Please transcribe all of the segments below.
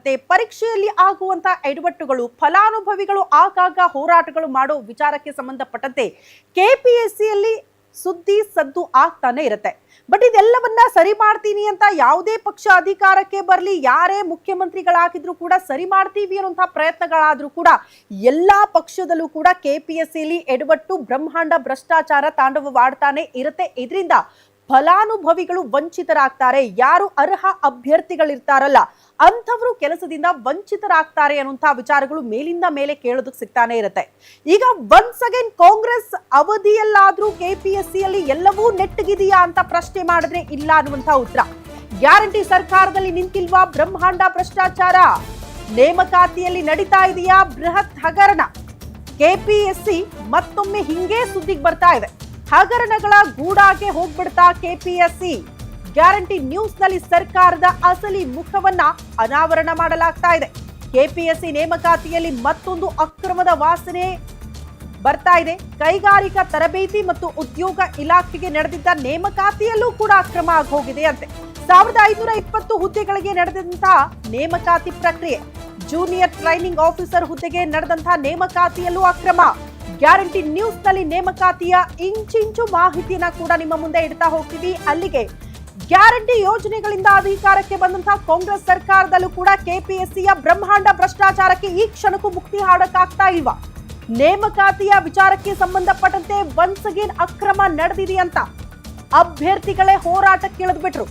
ಮತ್ತೆ ಪರೀಕ್ಷೆಯಲ್ಲಿ ಆಗುವಂತ ಎಡವಟ್ಟುಗಳು, ಫಲಾನುಭವಿಗಳು, ಆಗಾಗ ಹೋರಾಟಗಳು ಮಾಡೋ ವಿಚಾರಕ್ಕೆ ಸಂಬಂಧಪಟ್ಟಂತೆ ಕೆಪಿಎಸ್ಸಿಯಲ್ಲಿ ಸುದ್ದಿ ಸದ್ದು ಆಗ್ತಾನೆ ಇರುತ್ತೆ. ಬಟ್ ಇದೆಲ್ಲವನ್ನ ಸರಿ ಮಾಡ್ತೀನಿ ಅಂತ ಯಾವುದೇ ಪಕ್ಷ ಅಧಿಕಾರಕ್ಕೆ ಬರಲಿ, ಯಾರೇ ಮುಖ್ಯಮಂತ್ರಿಗಳಾಗಿದ್ರು ಕೂಡ ಸರಿ ಮಾಡ್ತೀವಿ ಅನ್ನುವಂತಹ ಪ್ರಯತ್ನಗಳಾದ್ರೂ ಕೂಡ ಎಲ್ಲಾ ಪಕ್ಷದಲ್ಲೂ ಕೂಡ ಕೆಪಿಎಸ್ಸಿಲಿ ಎಡವಟ್ಟು, ಬ್ರಹ್ಮಾಂಡ ಭ್ರಷ್ಟಾಚಾರ ತಾಂಡವವಾಡ್ತಾನೆ ಇರುತ್ತೆ. ಇದರಿಂದ ಫಲಾನುಭವಿಗಳು ವಂಚಿತರಾಗ್ತಾರೆ, ಯಾರು ಅರ್ಹ ಅಭ್ಯರ್ಥಿಗಳಿರ್ತಾರಲ್ಲ, ಅಂಥವರು ಕೆಲಸದಿಂದ ವಂಚಿತರಾಗ್ತಾರೆ ಅನ್ನುವಂತಹ ವಿಚಾರಗಳು ಮೇಲಿಂದ ಮೇಲೆ ಕೇಳೋದಕ್ಕೆ ಸಿಗ್ತಾನೆ ಇರುತ್ತೆ. ಈಗ ಒನ್ಸ್ ಅಗೇನ್ ಕಾಂಗ್ರೆಸ್ ಅವಧಿಯಲ್ಲಾದ್ರೂ ಕೆಪಿಎಸ್ಸಿಯಲ್ಲಿ ಎಲ್ಲವೂ ನೆಟ್ಟಗಿದೆಯಾ ಅಂತ ಪ್ರಶ್ನೆ ಮಾಡಿದ್ರೆ ಇಲ್ಲ ಅನ್ನುವಂತಹ ಉತ್ತರ. ಗ್ಯಾರಂಟಿ ಸರ್ಕಾರದಲ್ಲಿ ನಿಂತಿಲ್ವಾ ಬ್ರಹ್ಮಾಂಡ ಭ್ರಷ್ಟಾಚಾರ? ನೇಮಕಾತಿಯಲ್ಲಿ ನಡೀತಾ ಇದೆಯಾ ಬೃಹತ್ ಹಗರಣ? ಕೆಪಿಎಸ್ಸಿ ಮತ್ತೊಮ್ಮೆ ಹಿಂಗೇ ಸುದ್ದಿಗೆ ಬರ್ತಾ ಇದೆ. ಹಗರಣಗಳ ಗೂಡಾಗೆ ಹೋಗ್ಬಿಡ್ತಾ ಕೆಪಿಎಸ್ಸಿ. ಗ್ಯಾರಂಟಿ ನ್ಯೂಸ್ನಲ್ಲಿ ಸರ್ಕಾರದ ಅಸಲಿ ಮುಖವನ್ನ ಅನಾವರಣ ಮಾಡಲಾಗ್ತಾ ಇದೆ. ಕೆಪಿಎಸ್ಸಿ ನೇಮಕಾತಿಯಲ್ಲಿ ಮತ್ತೊಂದು ಅಕ್ರಮದ ವಾಸನೆ ಬರ್ತಾ ಇದೆ. ಕೈಗಾರಿಕಾ ತರಬೇತಿ ಮತ್ತು ಉದ್ಯೋಗ ಇಲಾಖೆಗೆ ನಡೆದಿದ್ದ ನೇಮಕಾತಿಯಲ್ಲೂ ಕೂಡ ಅಕ್ರಮ ಆಗಿ ಹೋಗಿದೆ ಅಂತೆ. ಸಾವಿರದ ಐನೂರ ಇಪ್ಪತ್ತು ಹುದ್ದೆಗಳಿಗೆ ನಡೆದಂತಹ ನೇಮಕಾತಿ ಪ್ರಕ್ರಿಯೆ, ಜೂನಿಯರ್ ಟ್ರೈನಿಂಗ್ ಆಫೀಸರ್ ಹುದ್ದೆಗೆ ನಡೆದಂತಹ ನೇಮಕಾತಿಯಲ್ಲೂ ಅಕ್ರಮ. ಗ್ಯಾರಂಟಿ ನ್ಯೂಸ್ನಲ್ಲಿ ನೇಮಕಾತಿಯ ಇಂಚಿಂಚು ಮಾಹಿತಿಯನ್ನ ಕೂಡ ನಿಮ್ಮ ಮುಂದೆ ಇಡ್ತಾ ಹೋಗ್ತೀವಿ. ಅಲ್ಲಿಗೆ ಗ್ಯಾರಂಟಿ ಯೋಜನೆಗಳಿಂದ ಅಧಿಕಾರಕ್ಕೆ ಬಂದಂತಹ ಕಾಂಗ್ರೆಸ್ ಸರ್ಕಾರದಲ್ಲೂ ಕೂಡ ಕೆಪಿಎಸ್ಸಿಯ ಬ್ರಹ್ಮಾಂಡ ಭ್ರಷ್ಟಾಚಾರಕ್ಕೆ ಈ ಕ್ಷಣಕ್ಕೂ ಮುಕ್ತಿ ಹಾಡಕ್ಕಾಗ್ತಾ ಇಲ್ವಾ? ನೇಮಕಾತಿಯ ವಿಚಾರಕ್ಕೆ ಸಂಬಂಧಪಟ್ಟಂತೆ ಒನ್ಸ್ ಅಗೇನ್ ಅಕ್ರಮ ನಡೆದಿದೆ ಅಂತ ಅಭ್ಯರ್ಥಿಗಳೇ ಹೋರಾಟಕ್ಕೆ ಇಳಿದ್ಬಿಟ್ರು.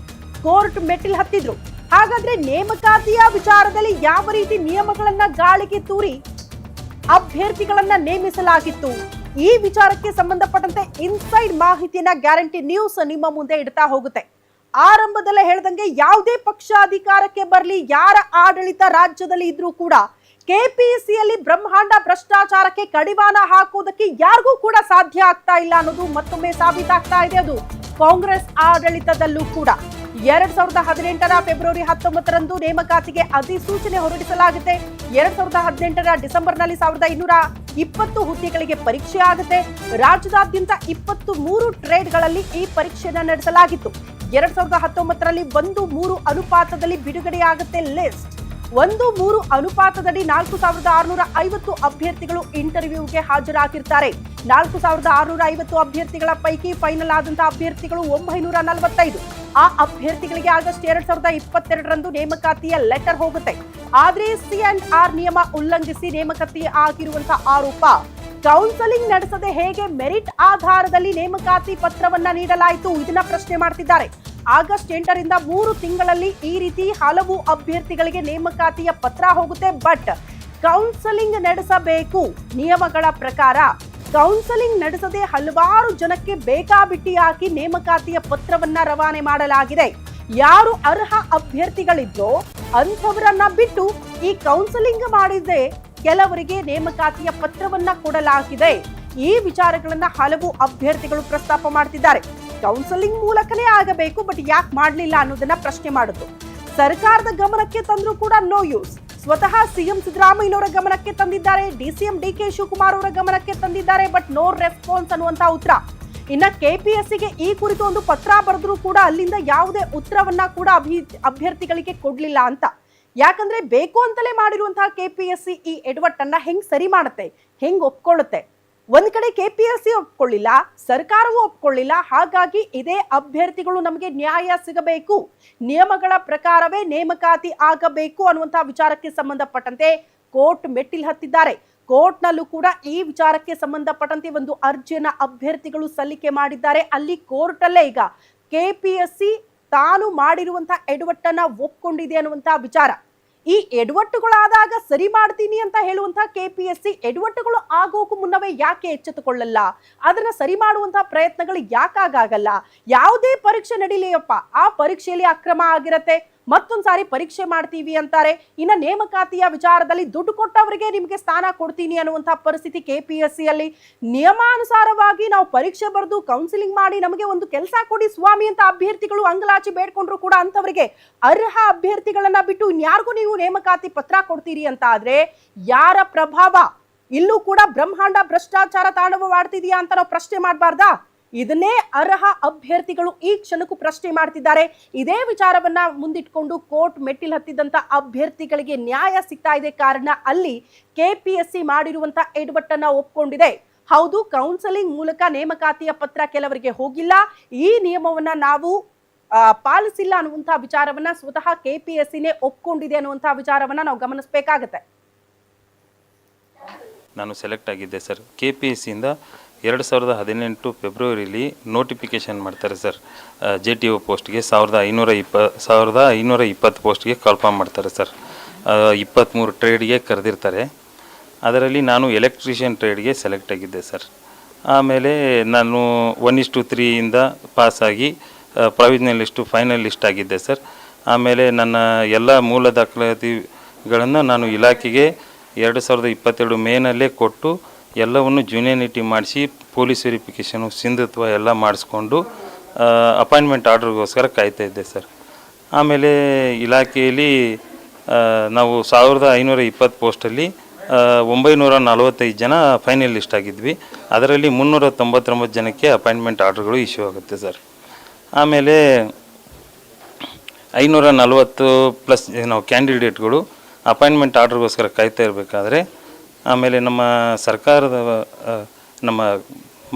ಕೋರ್ಟ್ ಮೆಟ್ಟಿಲ್ ಹತ್ತಿದ್ರು. ಹಾಗಾದ್ರೆ ನೇಮಕಾತಿಯ ವಿಚಾರದಲ್ಲಿ ಯಾವ ರೀತಿ ನಿಯಮಗಳನ್ನ ಗಾಳಿಗೆ ತೂರಿ ಅಭ್ಯರ್ಥಿಗಳನ್ನ ನೇಮಿಸಲಾಗಿತ್ತು. ಈ ವಿಚಾರಕ್ಕೆ ಸಂಬಂಧಪಟ್ಟಂತೆ ಇನ್ಸೈಡ್ ಮಾಹಿತಿಯನ್ನ ಗ್ಯಾರಂಟಿ ನ್ಯೂಸ್ ನಿಮ್ಮ ಮುಂದೆ ಇಡ್ತಾ ಹೋಗುತ್ತೆ. ಆರಂಭದಲ್ಲೇ ಹೇಳ್ದಂಗೆ ಯಾವುದೇ ಪಕ್ಷ ಅಧಿಕಾರಕ್ಕೆ ಬರಲಿ, ಯಾರ ಆಡಳಿತ ರಾಜ್ಯದಲ್ಲಿ ಇದ್ರೂ ಕೂಡ ಕೆಪಿಎಸ್ಸಿಯಲ್ಲಿ ಬ್ರಹ್ಮಾಂಡ ಭ್ರಷ್ಟಾಚಾರಕ್ಕೆ ಕಡಿವಾಣ ಹಾಕುವುದಕ್ಕೆ ಯಾರಿಗೂ ಕೂಡ ಸಾಧ್ಯ ಆಗ್ತಾ ಇಲ್ಲ ಅನ್ನೋದು ಮತ್ತೊಮ್ಮೆ ಸಾಬೀತಾಗ್ತಾ ಇದೆ ಅದು ಕಾಂಗ್ರೆಸ್ ಆಡಳಿತದಲ್ಲೂ ಕೂಡ. ಎರಡ್ ಸಾವಿರದ ಹದಿನೆಂಟರ ಫೆಬ್ರವರಿ ಹತ್ತೊಂಬತ್ತರಂದು ನೇಮಕಾತಿಗೆ ಅಧಿಸೂಚನೆ ಹೊರಡಿಸಲಾಗುತ್ತೆ. ಎರಡ್ ಸಾವಿರದ ಹದಿನೆಂಟರ ಡಿಸೆಂಬರ್ನಲ್ಲಿ ಸಾವಿರದ ಇನ್ನೂರ ಇಪ್ಪತ್ತು ಹುದ್ದೆಗಳಿಗೆ ಪರೀಕ್ಷೆ ಆಗುತ್ತೆ. ರಾಜ್ಯದಾದ್ಯಂತ ಇಪ್ಪತ್ತು ಮೂರು ಟ್ರೇಡ್ಗಳಲ್ಲಿ ಈ ಪರೀಕ್ಷೆಯನ್ನು ನಡೆಸಲಾಗಿತ್ತು. ಎರಡ್ ಸಾವಿರದ ಹತ್ತೊಂಬತ್ತರಲ್ಲಿ ಒಂದು ಮೂರು ಅನುಪಾತದಲ್ಲಿ ಬಿಡುಗಡೆಯಾಗುತ್ತೆ ಲಿಸ್ಟ್. ಒಂದು ಮೂರು ಅನುಪಾತದಡಿ ನಾಲ್ಕು ಸಾವಿರದ ಆರುನೂರ ಐವತ್ತು ಅಭ್ಯರ್ಥಿಗಳು ಇಂಟರ್ವ್ಯೂಗೆ ಹಾಜರಾಗಿರ್ತಾರೆ. ನಾಲ್ಕು ಸಾವಿರದ ಆರುನೂರ ಐವತ್ತು ಅಭ್ಯರ್ಥಿಗಳ ಪೈಕಿ ಫೈನಲ್ ಆದಂತಹ ಅಭ್ಯರ್ಥಿಗಳು ಒಂಬೈನೂರ ನಲವತ್ತೈದು. ಆ ಅಭ್ಯರ್ಥಿಗಳಿಗೆ ಆಗಸ್ಟ್ ಎರಡ್ ಸಾವಿರದ ಇಪ್ಪತ್ತೆರಡರಂದು ನೇಮಕಾತಿಯ ಲೆಟರ್ ಹೋಗುತ್ತೆ. ಆದ್ರೆ ಸಿ ಅಂಡ್ ಆರ್ ನಿಯಮ ಉಲ್ಲಂಘಿಸಿ ನೇಮಕಾತಿ ಆಗಿರುವಂತಹ ಆರೋಪ. ಕೌನ್ಸಲಿಂಗ್ ನಡೆಸದೆ ಹೇಗೆ ಮೆರಿಟ್ ಆಧಾರದಲ್ಲಿ ನೇಮಕಾತಿ ಪತ್ರವನ್ನ ನೀಡಲಾಯಿತು? ಇದನ್ನ ಪ್ರಶ್ನೆ ಮಾಡ್ತಿದ್ದಾರೆ. ಆಗಸ್ಟ್ ಎಂಟರಿಂದ ಮೂರು ತಿಂಗಳಲ್ಲಿ ಈ ರೀತಿ ಹಲವು ಅಭ್ಯರ್ಥಿಗಳಿಗೆ ನೇಮಕಾತಿಯ ಪತ್ರ ಹೋಗುತ್ತೆ. ಬಟ್ ಕೌನ್ಸಲಿಂಗ್ ನಡೆಸಬೇಕು ನಿಯಮಗಳ ಪ್ರಕಾರ. ಕೌನ್ಸಲಿಂಗ್ ನಡೆಸದೆ ಹಲವಾರು ಜನಕ್ಕೆ ಬೇಕಾಬಿಟ್ಟಿ ಹಾಕಿ ನೇಮಕಾತಿಯ ಪತ್ರವನ್ನ ರವಾನೆ ಮಾಡಲಾಗಿದೆ. ಯಾರು ಅರ್ಹ ಅಭ್ಯರ್ಥಿಗಳಿದ್ರೋ ಅಂಥವರನ್ನ ಬಿಟ್ಟು ಈ ಕೌನ್ಸಲಿಂಗ್ ಮಾಡಿದ್ರೆ ಕೆಲವರಿಗೆ ನೇಮಕಾತಿಯ ಪತ್ರವನ್ನ ಕೊಡಲಾಗಿದೆ. ಈ ವಿಚಾರಗಳನ್ನ ಹಲವು ಅಭ್ಯರ್ಥಿಗಳು ಪ್ರಸ್ತಾಪ ಮಾಡ್ತಿದ್ದಾರೆ. ಕೌನ್ಸಲಿಂಗ್ ಮೂಲಕನೇ ಆಗಬೇಕು ಬಟ್ ಯಾಕೆ ಮಾಡಲಿಲ್ಲ ಅನ್ನೋದನ್ನ ಪ್ರಶ್ನೆ ಮಾಡುದು. ಸರ್ಕಾರದ ಗಮನಕ್ಕೆ ತಂದ್ರೂ ಕೂಡ ನೋ ಯೂಸ್ ಸ್ವತಃ ಸಿಎಂ ಸಿದ್ದರಾಮಯ್ಯನವರ ಗಮನಕ್ಕೆ ತಂದಿದ್ದಾರೆ ಡಿಸಿಎಂ ಡಿ ಕೆ ಶಿವಕುಮಾರ್ ಅವರ ಗಮನಕ್ಕೆ ತಂದಿದ್ದಾರೆ ಬಟ್ ನೋ ರೆಸ್ಪಾನ್ಸ್ ಅನ್ನುವಂತ ಉತ್ತರ. ಇನ್ನ ಕೆಪಿಎಸ್ಸಿಗೆ ಈ ಕುರಿತು ಒಂದು ಪತ್ರ ಬರೆದ್ರೂ ಕೂಡ ಅಲ್ಲಿಂದ ಯಾವುದೇ ಉತ್ತರವನ್ನ ಕೂಡ ಅಭಿ, ಅಭ್ಯರ್ಥಿಗಳಿಗೆ ಕೊಡ್ಲಿಲ್ಲ ಅಂತ. ಯಾಕಂದ್ರೆ ಬೇಕು ಅಂತಲೇ ಮಾಡಿರುವಂತಹ ಕೆಪಿಎಸ್ಸಿ ಈ ಎಡವಟ್ಟನ್ನ ಹೆಂಗ್ ಸರಿ ಮಾಡುತ್ತೆ, ಹೆಂಗ್ ಒಪ್ಕೊಳ್ಳುತ್ತೆ. ಒಂದ್ ಕಡೆ ಕೆಪಿಎಸ್ಸಿ ಒಪ್ಕೊಳ್ಳಿಲ್ಲ, ಸರ್ಕಾರವೂ ಒಪ್ಕೊಳ್ಳಿಲ್ಲ, ಹಾಗಾಗಿ ಇದೇ ಅಭ್ಯರ್ಥಿಗಳು ನಮಗೆ ನ್ಯಾಯ ಸಿಗಬೇಕು. ನಿಯಮಗಳ ಪ್ರಕಾರವೇ ನೇಮಕಾತಿ ಆಗಬೇಕು ಅನ್ನುವಂತಹ ವಿಚಾರಕ್ಕೆ ಸಂಬಂಧಪಟ್ಟಂತೆ ಕೋರ್ಟ್ ಮೆಟ್ಟಿಲು ಹತ್ತಿದ್ದಾರೆ. ಕೋರ್ಟ್ನಲ್ಲೂ ಕೂಡ ಈ ವಿಚಾರಕ್ಕೆ ಸಂಬಂಧಪಟ್ಟಂತೆ ಒಂದು ಅರ್ಜಿಯನ್ನ ಅಭ್ಯರ್ಥಿಗಳು ಸಲ್ಲಿಕೆ ಮಾಡಿದ್ದಾರೆ. ಅಲ್ಲಿ ಕೋರ್ಟ್ ಅಲ್ಲೇ ಈಗ ಕೆಪಿಎಸ್ಸಿ ತಾನು ಮಾಡಿರುವಂತಹ ಎಡವಟ್ಟನ್ನ ಒಪ್ಕೊಂಡಿದೆ ಅನ್ನುವಂತಹ ವಿಚಾರ. ಈ ಎಡವಟ್ಟುಗಳಾದಾಗ ಸರಿ ಮಾಡ್ತೀನಿ ಅಂತ ಹೇಳುವಂತಹ ಸಿ ಎಡವಟ್ಟುಗಳು ಆಗೋಕು ಮುನ್ನವೇ ಯಾಕೆ ಎಚ್ಚೆತ್ತುಕೊಳ್ಳಲ್ಲ? ಅದನ್ನ ಸರಿ ಮಾಡುವಂತಹ ಪ್ರಯತ್ನಗಳು ಯಾಕಾಗಲ್ಲ? ಯಾವುದೇ ಪರೀಕ್ಷೆ ನಡೀಲಿಯಪ್ಪ, ಆ ಪರೀಕ್ಷೆಯಲ್ಲಿ ಅಕ್ರಮ ಆಗಿರತ್ತೆ. ಮತ್ತೊಂದ್ ಸಾರಿ ಪರೀಕ್ಷೆ ಮಾಡ್ತೀವಿ ಅಂತಾರೆ. ಇನ್ನು ನೇಮಕಾತಿಯ ವಿಚಾರದಲ್ಲಿ ದುಡ್ಡು ಕೊಟ್ಟವರಿಗೆ ನಿಮಗೆ ಸ್ಥಾನ ಕೊಡ್ತೀನಿ ಅನ್ನುವಂಥ ಪರಿಸ್ಥಿತಿ ಕೆ ಪಿ ಎಸ್ ಸಿಯಲ್ಲಿ ನಿಯಮಾನುಸಾರವಾಗಿ ನಾವು ಪರೀಕ್ಷೆ ಬರೆದು ಕೌನ್ಸಿಲಿಂಗ್ ಮಾಡಿ ನಮಗೆ ಒಂದು ಕೆಲಸ ಕೊಡಿ ಸ್ವಾಮಿ ಅಂತ ಅಭ್ಯರ್ಥಿಗಳು ಅಂಗಲಾಚಿ ಬೇಡ್ಕೊಂಡ್ರು ಕೂಡ ಅಂತವರಿಗೆ ಅರ್ಹ ಅಭ್ಯರ್ಥಿಗಳನ್ನ ಬಿಟ್ಟು ಇನ್ಯಾರಿಗೂ ನೀವು ನೇಮಕಾತಿ ಪತ್ರ ಕೊಡ್ತೀರಿ ಅಂತ ಆದರೆ ಯಾರ ಪ್ರಭಾವ? ಇಲ್ಲೂ ಕೂಡ ಬ್ರಹ್ಮಾಂಡ ಭ್ರಷ್ಟಾಚಾರ ತಾಂಡವವಾಡ್ತಿದೆಯಾ ಅಂತ ನಾವು ಪ್ರಶ್ನೆ ಮಾಡಬಾರ್ದಾ? ಇದನ್ನೇ ಅರ್ಹ ಅಭ್ಯರ್ಥಿಗಳು ಈ ಕ್ಷಣಕ್ಕೂ ಪ್ರಶ್ನೆ ಮಾಡ್ತಿದ್ದಾರೆ. ಇದೇ ವಿಚಾರವನ್ನ ಮುಂದಿಟ್ಕೊಂಡು ಕೋರ್ಟ್ ಮೆಟ್ಟಿಲು ಹತ್ತಿದಂತ ಅಭ್ಯರ್ಥಿಗಳಿಗೆ ನ್ಯಾಯ ಸಿಗ್ತಾ ಇದೆ ಕಾರಣ ಅಲ್ಲಿ ಕೆಪಿಎಸ್ಸಿ ಮಾಡಿರುವಂತ ಎಡವಟ್ಟನ್ನ ಒಪ್ಕೊಂಡಿದೆ. ಹೌದು ಕೌನ್ಸೆಲಿಂಗ್ ಮೂಲಕ ನೇಮಕಾತಿಯ ಪತ್ರ ಕೆಲವರಿಗೆ ಹೋಗಿಲ್ಲ. ಈ ನಿಯಮವನ್ನ ನಾವು ಪಾಲಿಸಿಲ್ಲ ಅನ್ನುವಂತಹ ವಿಚಾರವನ್ನ ಸ್ವತಃ ಕೆಪಿಎಸ್ಸಿನೇ ಒಪ್ಕೊಂಡಿದೆ ಅನ್ನುವಂತಹ ವಿಚಾರವನ್ನ ನಾವು ಗಮನಿಸಬೇಕಾಗತ್ತೆ. ನಾನು ಸೆಲೆಕ್ಟ್ ಆಗಿದ್ದೆ ಸರ್ ಕೆ ಪಿ ಎಸ್ ಸಿಯಿಂದ ಎರಡು ಸಾವಿರದ ಹದಿನೆಂಟು ಫೆಬ್ರವರಿಲಿ ನೋಟಿಫಿಕೇಷನ್ ಮಾಡ್ತಾರೆ ಸರ್. ಜೆ ಟಿ ಒ ಪೋಸ್ಟ್ಗೆ ಸಾವಿರದ ಐನೂರ ಇಪ್ಪ, ಸಾವಿರದ ಐನೂರ ಇಪ್ಪತ್ತು ಪೋಸ್ಟ್ಗೆ ಕಾಲ್ಫಾರ್ಮ್ ಮಾಡ್ತಾರೆ ಸರ್. ಇಪ್ಪತ್ತ್ಮೂರು ಟ್ರೇಡ್ಗೆ ಕರೆದಿರ್ತಾರೆ. ಅದರಲ್ಲಿ ನಾನು ಎಲೆಕ್ಟ್ರಿಷಿಯನ್ ಟ್ರೇಡ್ಗೆ ಸೆಲೆಕ್ಟ್ ಆಗಿದ್ದೆ ಸರ್. ಆಮೇಲೆ ನಾನು ಒನ್ ಇಸ್ ಟು ತ್ರೀಯಿಂದ ಪಾಸಾಗಿ ಪ್ರಾವಿಜ್ನಲ್ ಲಿಸ್ಟು ಫೈನಲ್ ಲಿಸ್ಟ್ ಆಗಿದ್ದೆ ಸರ್. ಆಮೇಲೆ ನನ್ನ ಎಲ್ಲ ಮೂಲ ದಾಖಲಾತಿಗಳನ್ನು ನಾನು ಇಲಾಖೆಗೆ ಎರಡು ಸಾವಿರದ ಇಪ್ಪತ್ತೆರಡು ಮೇನಲ್ಲೇ ಕೊಟ್ಟು ಎಲ್ಲವನ್ನು ಜೂನಿಯನಿಟಿ ಮಾಡಿಸಿ ಪೊಲೀಸ್ ವೆರಿಫಿಕೇಷನು ಸಿಂಧುತ್ವ ಎಲ್ಲ ಮಾಡಿಸ್ಕೊಂಡು ಅಪಾಯಿಂಟ್ಮೆಂಟ್ ಆರ್ಡ್ರಿಗೋಸ್ಕರ ಕಾಯ್ತಾ ಇದ್ದೆ ಸರ್. ಆಮೇಲೆ ಇಲಾಖೆಯಲ್ಲಿ ನಾವು ಸಾವಿರದ ಐನೂರ ಇಪ್ಪತ್ತು ಪೋಸ್ಟಲ್ಲಿ ಒಂಬೈನೂರ ನಲವತ್ತೈದು ಜನ ಫೈನಲ್ ಲಿಸ್ಟ್ ಆಗಿದ್ವಿ. ಅದರಲ್ಲಿ ಮುನ್ನೂರ ತೊಂಬತ್ತೊಂಬತ್ತು ಜನಕ್ಕೆ ಅಪಾಯಿಂಟ್ಮೆಂಟ್ ಆರ್ಡ್ರ್ಗಳು ಇಶ್ಯೂ ಆಗುತ್ತೆ ಸರ್. ಆಮೇಲೆ ಐನೂರ ನಲವತ್ತು ಪ್ಲಸ್ ನಾವು ಕ್ಯಾಂಡಿಡೇಟ್ಗಳು ಅಪಾಯಿಂಟ್ಮೆಂಟ್ ಆರ್ಡ್ರಿಗೋಸ್ಕರ ಕಾಯ್ತಾ ಇರಬೇಕಾದ್ರೆ ಆಮೇಲೆ ನಮ್ಮ ಸರ್ಕಾರದ ನಮ್ಮ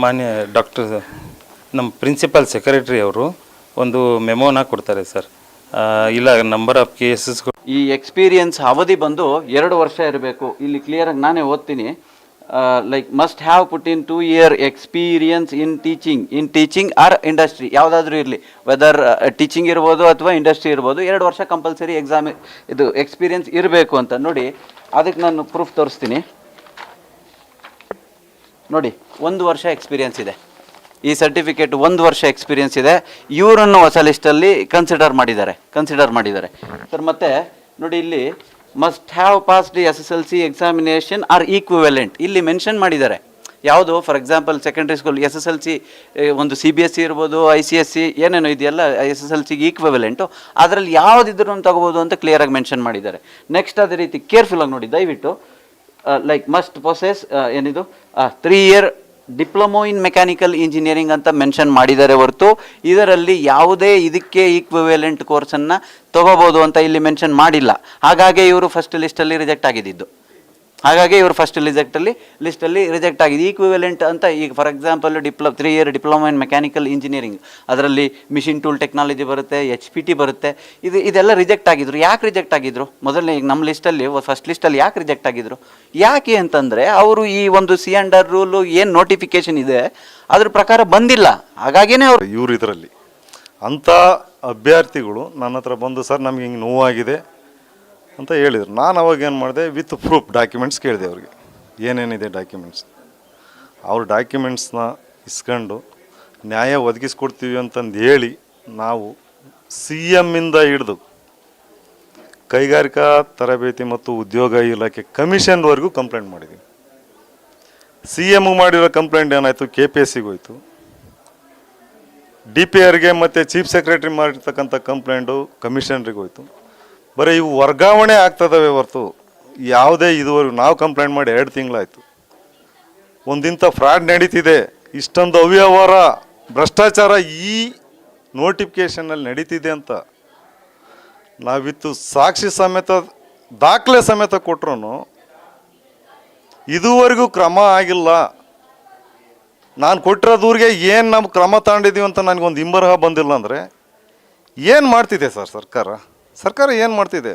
ಮಾನ್ಯ ಡಾಕ್ಟರ್, ನಮ್ಮ ಪ್ರಿನ್ಸಿಪಲ್ ಸೆಕ್ರೆಟರಿ ಅವರು ಒಂದು ಮೆಮೋನ ಕೊಡ್ತಾರೆ ಸರ್. ಇಲ್ಲ, ನಂಬರ್ ಆಫ್ ಕೇಸಸ್ ಈ ಎಕ್ಸ್ಪೀರಿಯನ್ಸ್ ಅವಧಿ ಬಂದು ಎರಡು ವರ್ಷ ಇರಬೇಕು. ಇಲ್ಲಿ ಕ್ಲಿಯರಾಗಿ ನಾನೇ ಓದ್ತೀನಿ. Like must have put in two year experience in teaching in teaching or industry ಯಾವುದಾದ್ರೂ ಇರಲಿ. ವೆದರ್ ಟೀಚಿಂಗ್ ಇರ್ಬೋದು ಅಥವಾ ಇಂಡಸ್ಟ್ರಿ ಇರ್ಬೋದು, ಎರಡು ವರ್ಷ ಕಂಪಲ್ಸರಿ ಎಕ್ಸಾಮ್ ಇದು ಎಕ್ಸ್ಪೀರಿಯನ್ಸ್ ಇರಬೇಕು ಅಂತ. ನೋಡಿ, ಅದಕ್ಕೆ ನಾನು ಪ್ರೂಫ್ ತೋರಿಸ್ತೀನಿ. ನೋಡಿ, ಒಂದು ವರ್ಷ ಎಕ್ಸ್ಪೀರಿಯನ್ಸ್ ಇದೆ. ಈ ಸರ್ಟಿಫಿಕೇಟ್ ಒಂದು ವರ್ಷ ಎಕ್ಸ್ಪೀರಿಯನ್ಸ್ ಇದೆ. ಇವರನ್ನು ಹೊಸ ಲಿಸ್ಟಲ್ಲಿ ಕನ್ಸಿಡರ್ ಮಾಡಿದ್ದಾರೆ. ಕನ್ಸಿಡರ್ ಮಾಡಿದ್ದಾರೆ. ಸರ್, ಮತ್ತೆ, ನೋಡಿ ಇಲ್ಲಿ must have passed S S L C examination or equivalent ಇಲ್ಲಿ ಮೆನ್ಷನ್ ಮಾಡಿದ್ದಾರೆ. ಯಾವುದು? For example secondary school S S L C ಒಂದು ಸಿ ಬಿ ಎಸ್ ಸಿ ಇರ್ಬೋದು ಐ ಸಿ ಎಸ್ ಸಿ ಏನೇನೋ ಇದೆಯಲ್ಲ ಎಸ್ ಎಸ್ ಎಲ್ ಸಿಗೆ ಈಕ್ವಿವೆಲೆಂಟು ಅದರಲ್ಲಿ ಯಾವುದಿದ್ರು ತಗೋಬೋದು ಅಂತ ಕ್ಲಿಯರಾಗಿ ಮೆನ್ಷನ್ ಮಾಡಿದ್ದಾರೆ. ನೆಕ್ಸ್ಟ್ ಅದೇ ರೀತಿ ಕೇರ್ಫುಲ್ಲಾಗಿ ನೋಡಿ. ದಯವಿಟ್ಟು ಲೈಕ್ ಮಸ್ಟ್ ಪ್ರೊಸೆಸ್ ಏನಿದು? Three year diploma in mechanical engineering ಅಂತ ಮೆನ್ಷನ್ ಮಾಡಿದ್ದಾರೆ ಹೊರತು ಇದರಲ್ಲಿ ಯಾವುದೇ ಇದಕ್ಕೆ ಈಕ್ವಿವೆಲೆಂಟ್ ಕೋರ್ಸನ್ನು ತಗೋಬೋದು ಅಂತ ಇಲ್ಲಿ ಮೆನ್ಷನ್ ಮಾಡಿಲ್ಲ. ಹಾಗಾಗಿ ಇವರು ಫಸ್ಟ್ ಲಿಸ್ಟಲ್ಲಿ ರಿಜೆಕ್ಟ್ ಆಗಿದ್ದು. ಹಾಗಾಗಿ ಇವರು ಫಸ್ಟ್ ರಿಜೆಕ್ಟಲ್ಲಿ ಲಿಸ್ಟಲ್ಲಿ ರಿಜೆಕ್ಟ್ ಆಗಿದೆ ಈಕ್ವಿವೆಲೆಂಟ್ ಅಂತ ಈಗ for example diplo three year diploma in mechanical engineering ಅದರಲ್ಲಿ ಮಿಷಿನ್ ಟೂಲ್ ಟೆಕ್ನಾಲಜಿ ಬರುತ್ತೆ ಎಚ್ ಪಿ ಟಿ ಬರುತ್ತೆ. ಇದು, ಇದೆಲ್ಲ ರಿಜೆಕ್ಟ್ ಆಗಿದ್ರು. ಯಾಕೆ ರಿಜೆಕ್ಟ್ ಆಗಿದ್ರು? ಮೊದಲನೇ ಈಗ ನಮ್ಮ ಲಿಸ್ಟಲ್ಲಿ ಫಸ್ಟ್ ಲಿಸ್ಟಲ್ಲಿ ಯಾಕೆ ರಿಜೆಕ್ಟ್ ಆಗಿದ್ರು? ಯಾಕೆ ಅಂತಂದರೆ ಅವರು ಈ ಒಂದು ಸಿ ಅಂಡರ್ ರೂಲು ಏನು ನೋಟಿಫಿಕೇಶನ್ ಇದೆ, ಅದ್ರ ಪ್ರಕಾರ ಬಂದಿಲ್ಲ. ಹಾಗಾಗಿನೇ ಅವರು ಇವರು ಇದರಲ್ಲಿ. ಅಂಥ ಅಭ್ಯರ್ಥಿಗಳು ನನ್ನ ಹತ್ರ ಬಂದು, ಸರ್, ನಮಗೆ ಹಿಂಗೆ ನೋವಾಗಿದೆ. ಅಂತ ಹೇಳಿದರು. ನಾನು ಅವಾಗ ಏನು ಮಾಡಿದೆ ವಿತ್ ಪ್ರೂಫ್ ಡಾಕ್ಯುಮೆಂಟ್ಸ್ ಕೇಳಿದೆ ಅವ್ರಿಗೆ. ಏನೇನಿದೆ ಡಾಕ್ಯುಮೆಂಟ್ಸ್ ಅವ್ರ ಡಾಕ್ಯುಮೆಂಟ್ಸ್ನ ಇಸ್ಕೊಂಡು ನ್ಯಾಯ ಒದಗಿಸ್ಕೊಡ್ತೀವಿ ಅಂತಂದು ಹೇಳಿ ನಾವು ಸಿ ಎಮ್ಮಿಂದ ಹಿಡಿದು ಕೈಗಾರಿಕಾ ತರಬೇತಿ ಮತ್ತು ಉದ್ಯೋಗ ಇಲಾಖೆ ಕಮಿಷನ್ವರೆಗೂ ಕಂಪ್ಲೇಂಟ್ ಮಾಡಿದ್ದೀವಿ ಸಿ ಎಂ ಮಾಡಿರೋ ಕಂಪ್ಲೇಂಟ್ ಏನಾಯಿತು? ಕೆ ಪಿ ಎಸ್ಸಿಗೆ ಹೋಯಿತು. ಡಿ ಪಿ ಆರ್ಗೆ ಮತ್ತು ಚೀಫ್ ಸೆಕ್ರೆಟ್ರಿ ಮಾಡಿರ್ತಕ್ಕಂಥ ಕಂಪ್ಲೇಂಟು ಕಮಿಷನರಿಗೆ ಹೋಯ್ತು. ಬರೀ ಇವು ವರ್ಗಾವಣೆ ಆಗ್ತದವೆ ಹೊರತು ಯಾವುದೇ ಇದುವರೆಗೂ ನಾವು ಕಂಪ್ಲೇಂಟ್ ಮಾಡಿ ಎರಡು ತಿಂಗಳಾಯಿತು. ಒಂದಿಂತ ಫ್ರಾಡ್ ನಡೀತಿದೆ, ಇಷ್ಟೊಂದು ಅವ್ಯವಹಾರ, ಭ್ರಷ್ಟಾಚಾರ ಈ ನೋಟಿಫಿಕೇಷನಲ್ಲಿ ನಡೀತಿದೆ ಅಂತ ನಾವಿತ್ತು ಸಾಕ್ಷಿ ಸಮೇತ, ದಾಖಲೆ ಸಮೇತ ಕೊಟ್ರು ಇದುವರೆಗೂ ಕ್ರಮ ಆಗಿಲ್ಲ. ನಾನು ಕೊಟ್ಟಿರೋ ದೂರಿಗೆ ಏನು ನಾವು ಕ್ರಮ ತಗೊಂಡಿದ್ದೀವಿ ಅಂತ ನನಗೊಂದು ಇಂಬರಹ ಬಂದಿಲ್ಲ ಅಂದರೆ ಏನು ಮಾಡ್ತಿದೆ ಸರ್ ಸರ್ಕಾರ? ಸರ್ಕಾರ ಏನು ಮಾಡ್ತಿದೆ?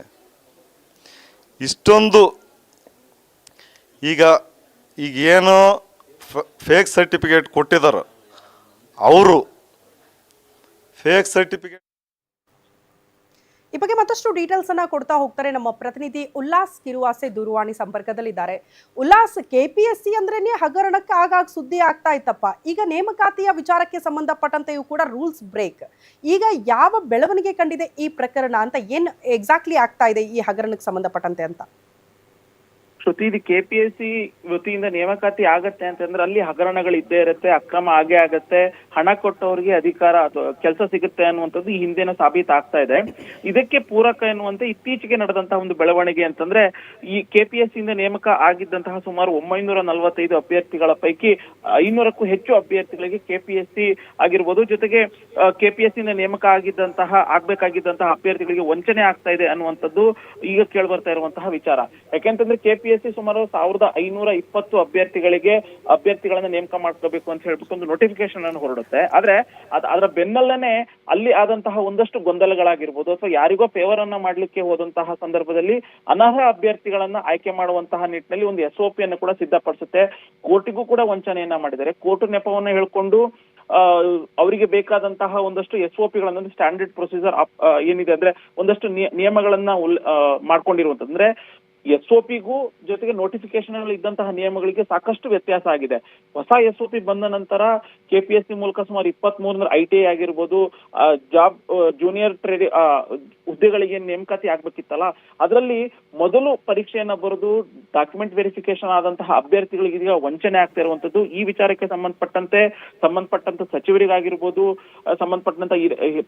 ಇಷ್ಟೊಂದು ಈಗ ಈಗ ಏನು ಫೇಕ್ ಸರ್ಟಿಫಿಕೇಟ್ ಕೊಟ್ಟಿದ್ದಾರೆ ಅವರು ಫೇಕ್ ಸರ್ಟಿಫಿಕೇಟ್ ಈ ಬಗ್ಗೆ ಮತ್ತಷ್ಟು ಡೀಟೇಲ್ಸ್ ಅನ್ನ ಕೊಡ್ತಾ ಹೋಗ್ತಾರೆ ನಮ್ಮ ಪ್ರತಿನಿಧಿ ಉಲ್ಲಾಸ್ ಕಿರುವಾಸೆ ದೂರವಾಣಿ ಸಂಪರ್ಕದಲ್ಲಿದ್ದಾರೆ. ಉಲ್ಲಾಸ್ ಕೆಪಿಎಸ್ಸಿ ಅಂದ್ರೇನೆ ಹಗರಣಕ್ಕೆ ಆಗಾಗ ಸುದ್ದಿ ಆಗ್ತಾ ಇತ್ತಪ್ಪ. ಈಗ ನೇಮಕಾತಿಯ ವಿಚಾರಕ್ಕೆ ಸಂಬಂಧಪಟ್ಟಂತೆಯೂ ಕೂಡ ರೂಲ್ಸ್ ಬ್ರೇಕ್ ಈಗ ಯಾವ ಬೆಳವಣಿಗೆ ಕಂಡಿದೆ ಈ ಪ್ರಕರಣ ಅಂತ ಏನ್ ಎಕ್ಸಾಕ್ಟ್ಲಿ ಆಗ್ತಾ ಇದೆ ಈ ಹಗರಣಕ್ಕೆ ಸಂಬಂಧಪಟ್ಟಂತೆ ಅಂತ? ಶ್ರುತಿ, ಇದು ಕೆಪಿಎಸ್ಸಿ ವತಿಯಿಂದ ನೇಮಕಾತಿ ಆಗತ್ತೆ ಅಂತಂದ್ರೆ ಅಲ್ಲಿ ಹಗರಣಗಳು ಇದ್ದೇ ಇರುತ್ತೆ, ಅಕ್ರಮ ಆಗೇ ಆಗತ್ತೆ, ಹಣ ಕೊಟ್ಟವರಿಗೆ ಅಧಿಕಾರ ಅಥವಾ ಕೆಲಸ ಸಿಗುತ್ತೆ ಅನ್ನುವಂಥದ್ದು ಈ ಹಿಂದೆನೂ ಸಾಬೀತಾಗ್ತಾ ಇದೆ. ಇದಕ್ಕೆ ಪೂರಕ ಎನ್ನುವಂತೆ ಇತ್ತೀಚೆಗೆ ನಡೆದಂತಹ ಒಂದು ಬೆಳವಣಿಗೆ ಅಂತಂದ್ರೆ ಈ ಕೆಪಿಎಸ್ಸಿ ಇಂದ ನೇಮಕ ಆಗಿದ್ದಂತಹ ಸುಮಾರು ಒಂಬೈನೂರ ನಲವತ್ತೈದು ಅಭ್ಯರ್ಥಿಗಳ ಪೈಕಿ ಐನೂರಕ್ಕೂ ಹೆಚ್ಚು ಅಭ್ಯರ್ಥಿಗಳಿಗೆ ಕೆಪಿಎಸ್ಸಿ ಆಗಿರ್ಬೋದು. ಜೊತೆಗೆ ಕೆಪಿಎಸ್ಸಿ ಇಂದ ನೇಮಕ ಆಗಿದ್ದಂತಹ, ಆಗ್ಬೇಕಾಗಿದ್ದಂತಹ ಅಭ್ಯರ್ಥಿಗಳಿಗೆ ವಂಚನೆ ಆಗ್ತಾ ಇದೆ ಅನ್ನುವಂಥದ್ದು ಈಗ ಕೇಳಿ ಬರ್ತಾ ಇರುವಂತಹ ವಿಚಾರ. ಯಾಕೆಂತಂದ್ರೆ ಕೆಪಿಎಸ್ಸಿ ಸುಮಾರು ಸಾವಿರದ ಐನೂರ ಇಪ್ಪತ್ತು ಅಭ್ಯರ್ಥಿಗಳಿಗೆ ಅಭ್ಯರ್ಥಿಗಳನ್ನ ನೇಮಕ ಮಾಡ್ಕೋಬೇಕು ಅಂತ ಹೇಳ್ಬಿಟ್ಟು ಒಂದು ನೋಟಿಫಿಕೇಶನ್ ಅನ್ನು ಹೊರಡುತ್ತೆ. ಆದ್ರೆ ಅದ್ ಅದರ ಬೆನ್ನಲ್ಲೇ ಅಲ್ಲಿ ಆದಂತಹ ಒಂದಷ್ಟು ಗೊಂದಲಗಳಾಗಿರ್ಬೋದು ಅಥವಾ ಯಾರಿಗೋ ಫೇವರ್ ಅನ್ನ ಮಾಡ್ಲಿಕ್ಕೆ ಹೋದಂತಹ ಸಂದರ್ಭದಲ್ಲಿ ಅನರ್ಹ ಅಭ್ಯರ್ಥಿಗಳನ್ನ ಆಯ್ಕೆ ಮಾಡುವಂತಹ ನಿಟ್ಟಿನಲ್ಲಿ ಒಂದು ಎಸ್ ಅನ್ನು ಕೂಡ ಸಿದ್ಧಪಡಿಸುತ್ತೆ. ಕೋರ್ಟಿಗೂ ಕೂಡ ವಂಚನೆಯನ್ನ ಮಾಡಿದ್ದಾರೆ. ಕೋರ್ಟ್ ನೆಪವನ್ನ ಹೇಳ್ಕೊಂಡು ಅವರಿಗೆ ಬೇಕಾದಂತಹ ಒಂದಷ್ಟು ಎಸ್ ಒ ಪಿಗಳನ್ನ ಸ್ಟ್ಯಾಂಡರ್ಡ್ ಪ್ರೊಸೀಜರ್ ಏನಿದೆ ಅಂದ್ರೆ ಒಂದಷ್ಟು ನಿಯ- ನಿಯಮಗಳನ್ನ ಅಂದ್ರೆ ಎಸ್ ಒ ಪಿಗೂ ಜೊತೆಗೆ ನೋಟಿಫಿಕೇಶನ್ ಇದ್ದಂತಹ ನಿಯಮಗಳಿಗೆ ಸಾಕಷ್ಟು ವ್ಯತ್ಯಾಸ ಆಗಿದೆ. ಹೊಸ ಎಸ್ ಒ ಪಿ ಬಂದ ನಂತರ ಕೆಪಿಎಸ್ಸಿ ಮೂಲಕ ಸುಮಾರು ಇಪ್ಪತ್ತ್ ಮೂರರ ಐ ಟಿ ಐ ಆಗಿರ್ಬೋದು ಜಾಬ್ ಜೂನಿಯರ್ ಟ್ರೇಡ್ ಹುದ್ದೆಗಳಿಗೆ ನೇಮಕಾತಿ ಆಗ್ಬೇಕಿತ್ತಲ್ಲ, ಅದರಲ್ಲಿ ಮೊದಲು ಪರೀಕ್ಷೆಯನ್ನ ಬರೆದು ಡಾಕ್ಯುಮೆಂಟ್ ವೆರಿಫಿಕೇಶನ್ ಆದಂತಹ ಅಭ್ಯರ್ಥಿಗಳಿಗೆ ಇದೀಗ ವಂಚನೆ ಆಗ್ತಾ ಇರುವಂತದ್ದು ಈ ವಿಚಾರಕ್ಕೆ ಸಂಬಂಧಪಟ್ಟಂತೆ, ಸಂಬಂಧಪಟ್ಟಂತ ಸಚಿವರಿಗಾಗಿರ್ಬೋದು ಸಂಬಂಧಪಟ್ಟಂತ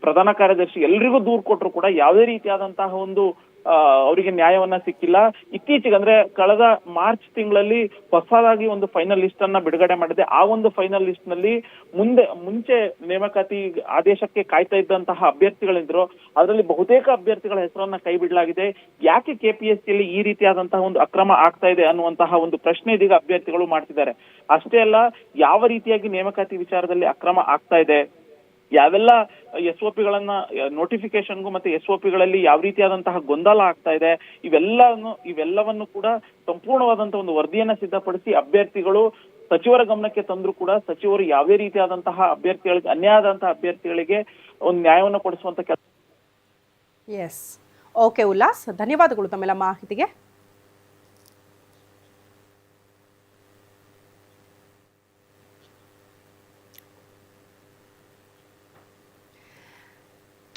ಪ್ರಧಾನ ಕಾರ್ಯದರ್ಶಿ ಎಲ್ರಿಗೂ ದೂರು ಕೊಟ್ಟರು ಕೂಡ ಯಾವುದೇ ರೀತಿಯಾದಂತಹ ಒಂದು ಅವರಿಗೆ ನ್ಯಾಯವನ್ನ ಸಿಕ್ಕಿಲ್ಲ. ಇತ್ತೀಚೆಗೆ ಅಂದ್ರೆ ಕಳೆದ ಮಾರ್ಚ್ ತಿಂಗಳಲ್ಲಿ ಹೊಸದಾಗಿ ಒಂದು ಫೈನಲ್ ಲಿಸ್ಟ್ ಅನ್ನ ಬಿಡುಗಡೆ ಮಾಡಿದೆ. ಆ ಒಂದು ಫೈನಲ್ ಲಿಸ್ಟ್ನಲ್ಲಿ ಮುಂದೆ, ಮುಂಚೆ ನೇಮಕಾತಿ ಆದೇಶಕ್ಕೆ ಕಾಯ್ತಾ ಇದ್ದಂತಹ ಅಭ್ಯರ್ಥಿಗಳಿದ್ರು. ಅದರಲ್ಲಿ ಬಹುತೇಕ ಅಭ್ಯರ್ಥಿಗಳ ಹೆಸರನ್ನ ಕೈ ಬಿಡಲಾಗಿದೆ. ಯಾಕೆ ಕೆಪಿಎಸ್ಸಿಯಲ್ಲಿ ಈ ರೀತಿಯಾದಂತಹ ಒಂದು ಅಕ್ರಮ ಆಗ್ತಾ ಇದೆ ಅನ್ನುವಂತಹ ಒಂದು ಪ್ರಶ್ನೆ ಇದೀಗ ಅಭ್ಯರ್ಥಿಗಳು ಮಾಡ್ತಿದ್ದಾರೆ. ಅಷ್ಟೇ ಅಲ್ಲ, ಯಾವ ರೀತಿಯಾಗಿ ನೇಮಕಾತಿ ವಿಚಾರದಲ್ಲಿ ಅಕ್ರಮ ಆಗ್ತಾ ಇದೆ? ಯಾವೆಲ್ಲ ಎಸ್ ಒ ಪಿಗಳನ್ನ ನೋಟಿಫಿಕೇಶನ್ಗೂ ಮತ್ತೆ ಎಸ್ ಒ ಪಿಗಳಲ್ಲಿ ಯಾವ ರೀತಿಯಾದಂತಹ ಗೊಂದಲ ಆಗ್ತಾ ಇದೆ ಇವೆಲ್ಲವನ್ನು ಇವೆಲ್ಲವನ್ನು ಕೂಡ ಸಂಪೂರ್ಣವಾದಂತಹ ಒಂದು ವರದಿಯನ್ನ ಸಿದ್ಧಪಡಿಸಿ ಅಭ್ಯರ್ಥಿಗಳು ಸಚಿವರ ಗಮನಕ್ಕೆ ತಂದ್ರು ಕೂಡ ಸಚಿವರು ಯಾವುದೇ ರೀತಿಯಾದಂತಹ ಅಭ್ಯರ್ಥಿಗಳಿಗೆ ಅನ್ಯಾಯ ಆದಂತಹ ಅಭ್ಯರ್ಥಿಗಳಿಗೆ ಒಂದು ನ್ಯಾಯವನ್ನು ಕೊಡಿಸುವಂತ ಕೆಲಸ ಎಸ್ ಓಕೆ ಉಲ್ಲಾಸ್ ಧನ್ಯವಾದಗಳು ತಮ್ಮೆಲ್ಲ ಮಾಹಿತಿಗೆ.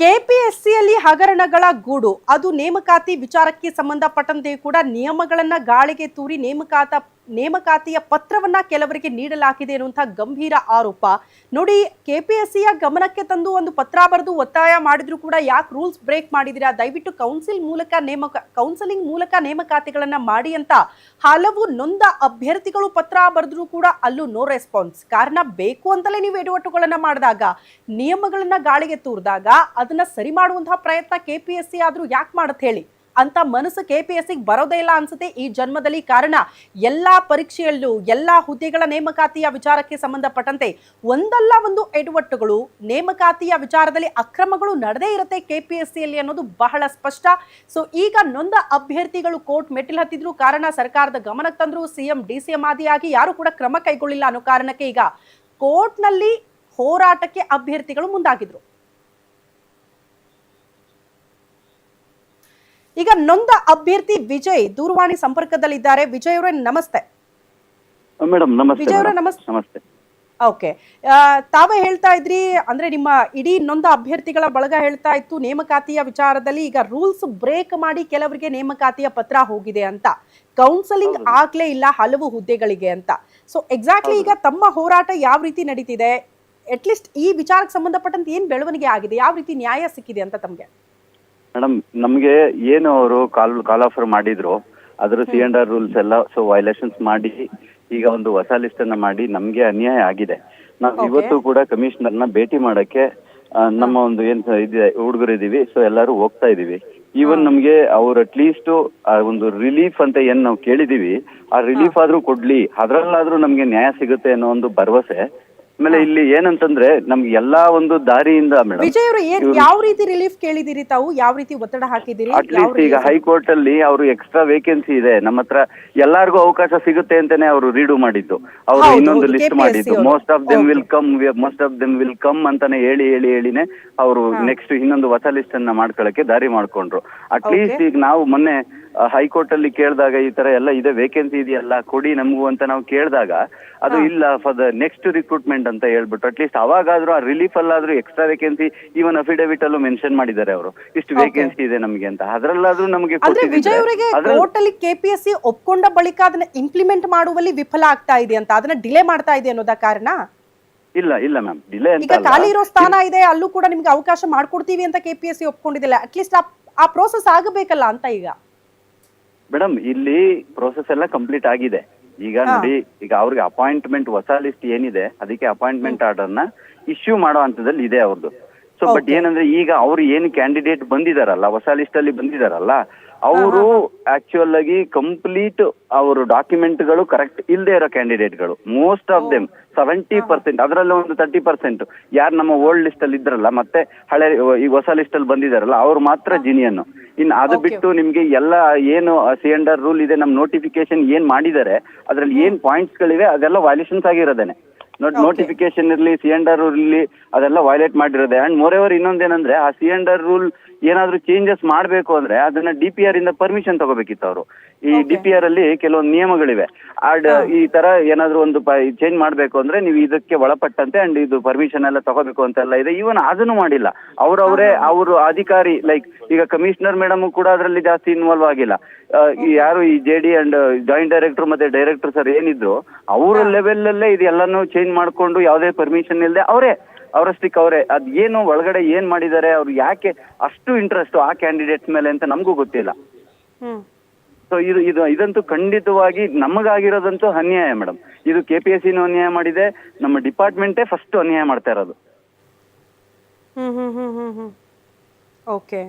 കെ ಕೆಪಿಎಸ್ಸಿಯಲ್ಲಿ ಹಗರಣಗಳ ಗೂಡು. ಅದು ನೇಮಕಾತಿ ವಿಚಾರಕ್ಕೆ ಸಂಬಂಧಪಟ್ಟಂತೆ ಕೂಡ ನಿಯಮಗಳನ್ನ ಗಾಳಿಗೆ ತೂರಿ ನೇಮಕಾತ, ನೇಮಕಾತಿಯ ಪತ್ರವನ್ನ ಕೆಲವರಿಗೆ ನೀಡಲಾಗಿದೆ ಅನ್ನುವಂತಹ ಗಂಭೀರ ಆರೋಪ. ನೋಡಿ, ಕೆಪಿಎಸ್ಸಿಯ ಗಮನಕ್ಕೆ ತಂದು ಒಂದು ಪತ್ರ ಬರೆದು ಒತ್ತಾಯ ಮಾಡಿದ್ರು ಕೂಡ ಯಾಕೆ ರೂಲ್ಸ್ ಬ್ರೇಕ್ ಮಾಡಿದಿರಾ? ದಯವಿಟ್ಟು ಕೌನ್ಸಿಲ್ ಮೂಲಕ ನೇಮಕ ಕೌನ್ಸಿಲಿಂಗ್ ಮೂಲಕ ನೇಮಕಾತಿಗಳನ್ನ ಮಾಡಿ ಅಂತ ಹಲವು ನೊಂದ ಅಭ್ಯರ್ಥಿಗಳು ಪತ್ರ ಬರೆದ್ರು ಕೂಡ ಅಲ್ಲೂ ನೋ ರೆಸ್ಪಾನ್ಸ್. ಕಾರಣ ಬೇಕು ಅಂತಲೇ ನೀವು ಎಡವಟ್ಟುಗಳನ್ನ ಮಾಡಿದಾಗ, ನಿಯಮಗಳನ್ನ ಗಾಳಿಗೆ ತೂರಿದಾಗ ಅದನ್ನ ಸರಿ ಮಾಡುವಂತಹ ಪ್ರಯತ್ನ ಕೆ ಪಿ ಎಸ್ ಸಿ ಆದರೂ ಯಾಕೆ ಮಾಡುತ್ತೆ ಹೇಳಿ? ಅಂತ ಮನಸ್ಸು ಕೆ ಪಿ ಎಸ್ ಸಿಗೆ ಬರೋದೇ ಇಲ್ಲ ಅನ್ಸುತ್ತೆ ಈ ಜನ್ಮದಲ್ಲಿ. ಕಾರಣ ಎಲ್ಲಾ ಪರೀಕ್ಷೆಯಲ್ಲೂ, ಎಲ್ಲಾ ಹುದ್ದೆಗಳ ನೇಮಕಾತಿಯ ವಿಚಾರಕ್ಕೆ ಸಂಬಂಧಪಟ್ಟಂತೆ ಒಂದಲ್ಲ ಒಂದು ಎಡವಟ್ಟುಗಳು, ನೇಮಕಾತಿಯ ವಿಚಾರದಲ್ಲಿ ಅಕ್ರಮಗಳು ನಡೆದೇ ಇರುತ್ತೆ ಕೆ ಪಿ ಎಸ್ ಸಿಯಲ್ಲಿ ಅನ್ನೋದು ಬಹಳ ಸ್ಪಷ್ಟ. ಸೊ ಈಗ ನೊಂದ ಅಭ್ಯರ್ಥಿಗಳು ಕೋರ್ಟ್ ಮೆಟ್ಟಿಲು ಹತ್ತಿದ್ರು, ಕಾರಣ ಸರ್ಕಾರದ ಗಮನಕ್ಕೆ ತಂದ್ರು ಸಿಎಂ ಡಿ ಸಿ ಎಂ ಆದಿಯಾಗಿ ಯಾರು ಕೂಡ ಕ್ರಮ ಕೈಗೊಳ್ಳಿಲ್ಲ ಅನ್ನೋ ಕಾರಣಕ್ಕೆ ಈಗ ಕೋರ್ಟ್ನಲ್ಲಿ ಹೋರಾಟಕ್ಕೆ ಅಭ್ಯರ್ಥಿಗಳು ಮುಂದಾಗಿದ್ರು. ಈಗ ನೊಂದ ಅಭ್ಯರ್ಥಿ ವಿಜಯ್ ದೂರವಾಣಿ ಸಂಪರ್ಕದಲ್ಲಿದ್ದಾರೆ. ವಿಜಯ್ ಅವರೇ ನಮಸ್ತೆ. ಮೇಡಮ್ ನಮಸ್ತೆ ವಿಜಯ್ ಅವರೇ. ನಮಸ್ತೆ. ಓಕೆ. ತಾವೇ ಹೇಳ್ತಾ ಇದ್ರಿ ಅಂದ್ರೆ ನಿಮ್ಮ ಇಡೀ ನೊಂದ ಅಭ್ಯರ್ಥಿಗಳ ಬಳಗ ಹೇಳ್ತಾ ಇತ್ತು ನೇಮಕಾತಿಯ ವಿಚಾರದಲ್ಲಿ ಈಗ ರೂಲ್ಸ್ ಬ್ರೇಕ್ ಮಾಡಿ ಕೆಲವರಿಗೆ ನೇಮಕಾತಿಯ ಪತ್ರ ಹೋಗಿದೆ ಅಂತ. ಕೌನ್ಸಲಿಂಗ್ ಆಗ್ಲೇ ಇಲ್ಲ ಹಲವು ಹುದ್ದೆಗಳಿಗೆ ಅಂತ. ಸೊ ಎಕ್ಸಾಕ್ಟ್ಲಿ ಈಗ ತಮ್ಮ ಹೋರಾಟ ಯಾವ ರೀತಿ ನಡೀತಿದೆ? ಅಟ್ಲೀಸ್ಟ್ ಈ ವಿಚಾರಕ್ಕೆ ಸಂಬಂಧಪಟ್ಟಂತೆ ಏನ್ ಬೆಳವಣಿಗೆ ಆಗಿದೆ? ಯಾವ ರೀತಿ ನ್ಯಾಯ ಸಿಕ್ಕಿದೆ ಅಂತ ತಮ್ಗೆ? ಮೇಡಮ್ ನಮಗೆ ಏನು ಅವರು ಕಾಲ್ ಕಾಲ್ ಆಫರ್ ಮಾಡಿದ್ರು ಅದ್ರ ಸಿ ಅಂಡ್ ಆರ್ ರೂಲ್ಸ್ ಎಲ್ಲ ಸೊ ವೈಲೇಷನ್ಸ್ ಮಾಡಿ ಈಗ ಒಂದು ಹೊಸ ಲಿಸ್ಟ್ ಅನ್ನ ಮಾಡಿ ನಮ್ಗೆ ಅನ್ಯಾಯ ಆಗಿದೆ. ನಾವು ಇವತ್ತು ಕೂಡ ಕಮಿಷನರ್ನ ಭೇಟಿ ಮಾಡಕ್ಕೆ ಆ, ನಮ್ಮ ಒಂದು ಏನ್ ಇದೆ ಹುಡುಗರು ಇದೀವಿ ಸೊ ಎಲ್ಲರೂ ಹೋಗ್ತಾ ಇದೀವಿ. ಈವನ್ ನಮ್ಗೆ ಅವ್ರು ಅಟ್ಲೀಸ್ಟ್ ಒಂದು ರಿಲೀಫ್ ಅಂತ ಏನ್ ನಾವು ಕೇಳಿದೀವಿ ಆ ರಿಲೀಫ್ ಆದ್ರೂ ಕೊಡ್ಲಿ ಅದ್ರಲ್ಲಾದ್ರೂ ನಮ್ಗೆ ನ್ಯಾಯ ಸಿಗುತ್ತೆ ಅನ್ನೋ ಒಂದು ಭರವಸೆ ಆಮೇಲೆ ಇಲ್ಲಿ ಏನಂತಂದ್ರೆ ನಮ್ಗೆ ಎಲ್ಲಾ ಒಂದು ದಾರಿಯಿಂದ ಮೇಡಮ್ ವಿಜಯ್ ಅವರು ಏನ್ ಯಾವ ರೀತಿ ರಿಲೀಫ್ ಕೇಳಿದಿರಿ ತಾವು? ಯಾವ ರೀತಿ ಒತ್ತಡ ಹಾಕಿದಿರಿ? ಅಟ್ಲೀಸ್ಟ್ ಈಗ? ಹೈಕೋರ್ಟ್ ಅಲ್ಲಿ ಅವರು ಎಕ್ಸ್ಟ್ರಾ ವೇಕೆನ್ಸಿ ಇದೆ. ನಮ್ಮ ಹತ್ರ ಎಲ್ಲಾರ್ಗೂ ಅವಕಾಶ ಸಿಗುತ್ತೆ ಅಂತಾನೆ ಅವರು ರೀಡು ಮಾಡಿದ್ದು. ಅವರು ಇನ್ನೊಂದು ಲಿಸ್ಟ್ ಮಾಡಿದ್ದು. Most of them will come most of them will come ಅಂತಾನೆ ಹೇಳಿ ಹೇಳಿ ಹೇಳಿನೇ ಅವರು ನೆಕ್ಸ್ಟ್ ಇನ್ನೊಂದು ಹೊಸ ಲಿಸ್ಟ್ ಅನ್ನ ಮಾಡ್ಕೊಳಕ್ಕೆ ದಾರಿ ಮಾಡ್ಕೊಂಡ್ರು. ಅಟ್ಲೀಸ್ಟ್. ಈಗ ನಾವು ಮೊನ್ನೆ ಹೈಕೋರ್ಟ್ ಅಲ್ಲಿ ಕೇಳಿದಾಗ ಈ ತರ ಎಲ್ಲ ಇದೆ ವೇಕೆನ್ಸಿ ಇದೆಯಲ್ಲ ಕೊಡಿ ನಮಗೂ ಅಂತ ನಾವು ಕೇಳಿದಾಗ ಅದು ಇಲ್ಲ ಫಾರ್ ದ ನೆಕ್ಸ್ಟ್ ರಿಕ್ರೂಟ್ಮೆಂಟ್ ಅಂತ ಹೇಳ್ಬಿಟ್ಟು ಅಟ್ಲೀಸ್ಟ್ ಅವಾಗಾದ್ರೂ ಆ ರಿಲೀಫ್ ಅಲ್ಲಾದ್ರೂ ಎಕ್ಸ್ಟ್ರಾ ವೇಕೆನ್ಸಿ ಈವನ್ ಅಫಿಡವಿಟ್ ಅಲ್ಲೂ ಮೆನ್ಷನ್ ಮಾಡಿದ್ದಾರೆ ಅವರು. ಇಷ್ಟು ವೇಕೆನ್ಸಿ ಇದೆ ನಮಗೆ ಅಂತ. ಅದರಲ್ಲಾದ್ರೂ ನಮಗೆ ಅಂದ್ರೆ ವಿಜಯ್ ಅವರಿಗೆ ಕೋರ್ಟ್ ಅಲ್ಲಿ ಕೆಪಿಎಸ್ಸಿ ಒಪ್ಕೊಂಡ ಬಳಿಕ ಅದನ್ನ ಇಂಪ್ಲಿಮೆಂಟ್ ಮಾಡುವಲ್ಲಿ ವಿಫಲ ಆಗ್ತಾ ಇದೆ ಅಂತ. ಅದನ್ನ ಡಿಲೇ ಮಾಡ್ತಾ ಇದೆ ಅನ್ನೋದ ಕಾರಣ? ಇಲ್ಲ ಇಲ್ಲ ಮ್ಯಾಮ್ ಡಿಲೇ ಈಗ ಖಾಲಿ ಇರೋ ಸ್ಥಾನ ಇದೆ ಅಲ್ಲೂ ಕೂಡ ನಿಮ್ಗೆ ಅವಕಾಶ ಮಾಡ್ಕೊಡ್ತೀವಿ ಅಂತ ಕೆಪಿಎಸ್ಸಿ ಒಪ್ಕೊಂಡಿದ್ದಿಲ್ಲ. ಅಟ್ಲೀಸ್ಟ್ ಆ ಪ್ರೋಸೆಸ್ ಆಗಬೇಕಲ್ಲ ಅಂತ ಈಗ. ಮೇಡಮ್ ಇಲ್ಲಿ ಪ್ರೋಸೆಸ್ ಎಲ್ಲ ಕಂಪ್ಲೀಟ್ ಆಗಿದೆ. ಈಗ ನೋಡಿ ಈಗ ಅವ್ರಿಗೆ ಅಪಾಯಿಂಟ್ಮೆಂಟ್ ಹೊಸ ಲಿಸ್ಟ್ ಏನಿದೆ ಅದಕ್ಕೆ ಅಪಾಯಿಂಟ್ಮೆಂಟ್ ಆರ್ಡರ್ನ ಇಶ್ಯೂ ಮಾಡೋ ಹಂತದಲ್ಲಿ ಇದೆ ಅವ್ರದ್ದು ಸೊ ಬಟ್ ಏನಂದ್ರೆ ಈಗ ಅವ್ರು ಏನು ಕ್ಯಾಂಡಿಡೇಟ್ ಬಂದಿದಾರಲ್ಲ ಹೊಸ ಲಿಸ್ಟ್ ಅಲ್ಲಿ ಬಂದಿದಾರಲ್ಲ ಅವರು ಆಕ್ಚುಯಲ್ ಆಗಿ ಕಂಪ್ಲೀಟ್ ಅವರು ಡಾಕ್ಯುಮೆಂಟ್ಗಳು ಕರೆಕ್ಟ್ ಇಲ್ಲದೆ ಇರೋ ಕ್ಯಾಂಡಿಡೇಟ್ಗಳು most of them seventy percent ಅದರಲ್ಲಿ ಒಂದು ತರ್ಟಿ ಪರ್ಸೆಂಟ್ ಯಾರು ನಮ್ಮ ಓಲ್ಡ್ ಲಿಸ್ಟ್ ಅಲ್ಲಿ ಇದ್ರಲ್ಲ ಮತ್ತೆ ಹಳೆ ಈ ಹೊಸ ಲಿಸ್ಟ್ ಅಲ್ಲಿ ಬಂದಿದಾರಲ್ಲ ಅವ್ರು ಮಾತ್ರ ಜಿನಿಯನ್. ಇನ್ನು ಅದು ಬಿಟ್ಟು ನಿಮ್ಗೆ ಎಲ್ಲ ಏನು ಸಿ ಅಂಡರ್ ರೂಲ್ ಇದೆ ನಮ್ ನೋಟಿಫಿಕೇಶನ್ ಏನ್ ಮಾಡಿದ್ದಾರೆ ಅದ್ರಲ್ಲಿ ಏನ್ ಪಾಯಿಂಟ್ಸ್ ಗಳಿವೆ ಅದೆಲ್ಲ ವೈಲೇಷನ್ಸ್ ಆಗಿರೋದೇನೆ. ನೋಟಿಫಿಕೇಶನ್ ಇರ್ಲಿ ಸಿ ಅಂಡರ್ ರೂಲ್ ಇರ್ಲಿ ಅದೆಲ್ಲ ವೈಲೇಟ್ ಮಾಡಿರೋದೆ. ಅಂಡ್ ಮೋರ್ ಎವರ್ ಇನ್ನೊಂದೇನಂದ್ರೆ ಆ ಸಿ ಅಂಡರ್ ರೂಲ್ ಏನಾದ್ರೂ ಚೇಂಜಸ್ ಮಾಡ್ಬೇಕು ಅಂದ್ರೆ ಅದನ್ನ ಡಿ ಪಿ ಆರ್ ಇಂದ ಪರ್ಮಿಷನ್ ತಗೋಬೇಕಿತ್ತು ಅವರು. ಈ ಡಿ ಪಿ ಆರ್ ಅಲ್ಲಿ ಕೆಲವೊಂದು ನಿಯಮಗಳಿವೆ. ಆಡ್ ಈ ತರ ಏನಾದ್ರು ಒಂದು ಚೇಂಜ್ ಮಾಡ್ಬೇಕು ಅಂದ್ರೆ ನೀವು ಇದಕ್ಕೆ ಒಳಪಟ್ಟಂತೆ ಅಂಡ್ ಇದು ಪರ್ಮಿಷನ್ ಎಲ್ಲ ತಗೋಬೇಕು ಅಂತೆಲ್ಲ ಇದೆ. ಈವನ್ ಅದನ್ನು ಮಾಡಿಲ್ಲ. ಅವ್ರವ್ರೇ ಅವರು ಅಧಿಕಾರಿ ಲೈಕ್ ಈಗ ಕಮಿಷನರ್ ಮೇಡಮ್ ಕೂಡ ಅದರಲ್ಲಿ ಜಾಸ್ತಿ ಇನ್ವಾಲ್ವ್ ಆಗಿಲ್ಲ. ಯಾರು ಈ J D and joint director ಮತ್ತೆ ಡೈರೆಕ್ಟರ್ ಸರ್ ಏನಿದ್ರು ಅವರ ಲೆವೆಲ್ ಅಲ್ಲೇ ಇದೆಲ್ಲಾನು ಚೇಂಜ್ ಮಾಡ್ಕೊಂಡು ಯಾವುದೇ ಪರ್ಮಿಷನ್ ಇಲ್ಲದೆ ಅವರೇ ಅವರಷ್ಟಕ್ಕೆ ಅವರೇ. ಅದ್ ಏನು ಒಳಗಡೆ ಏನ್ ಮಾಡಿದ್ದಾರೆ ಅವ್ರು ಯಾಕೆ ಅಷ್ಟು ಇಂಟ್ರೆಸ್ಟ್ ಆ ಕ್ಯಾಂಡಿಡೇಟ್ಸ್ ಮೇಲೆ ಅಂತ ನಮಗೂ ಗೊತ್ತಿಲ್ಲ. ಸೊ ಇದು ಇದು ಇದಂತೂ ಖಂಡಿತವಾಗಿ ನಮಗಾಗಿರೋದಂತೂ ಅನ್ಯಾಯ ಮೇಡಮ್ ಇದು ಕೆ ಪಿ ಎಸ್ ಸಿನೂ ಅನ್ಯಾಯ ಮಾಡಿದೆ. ನಮ್ಮ ಡಿಪಾರ್ಟ್ಮೆಂಟೇ ಫಸ್ಟ್ ಅನ್ಯಾಯ ಮಾಡ್ತಾ ಇರೋದು. Hmm hmm hmm hmm hmm. Okay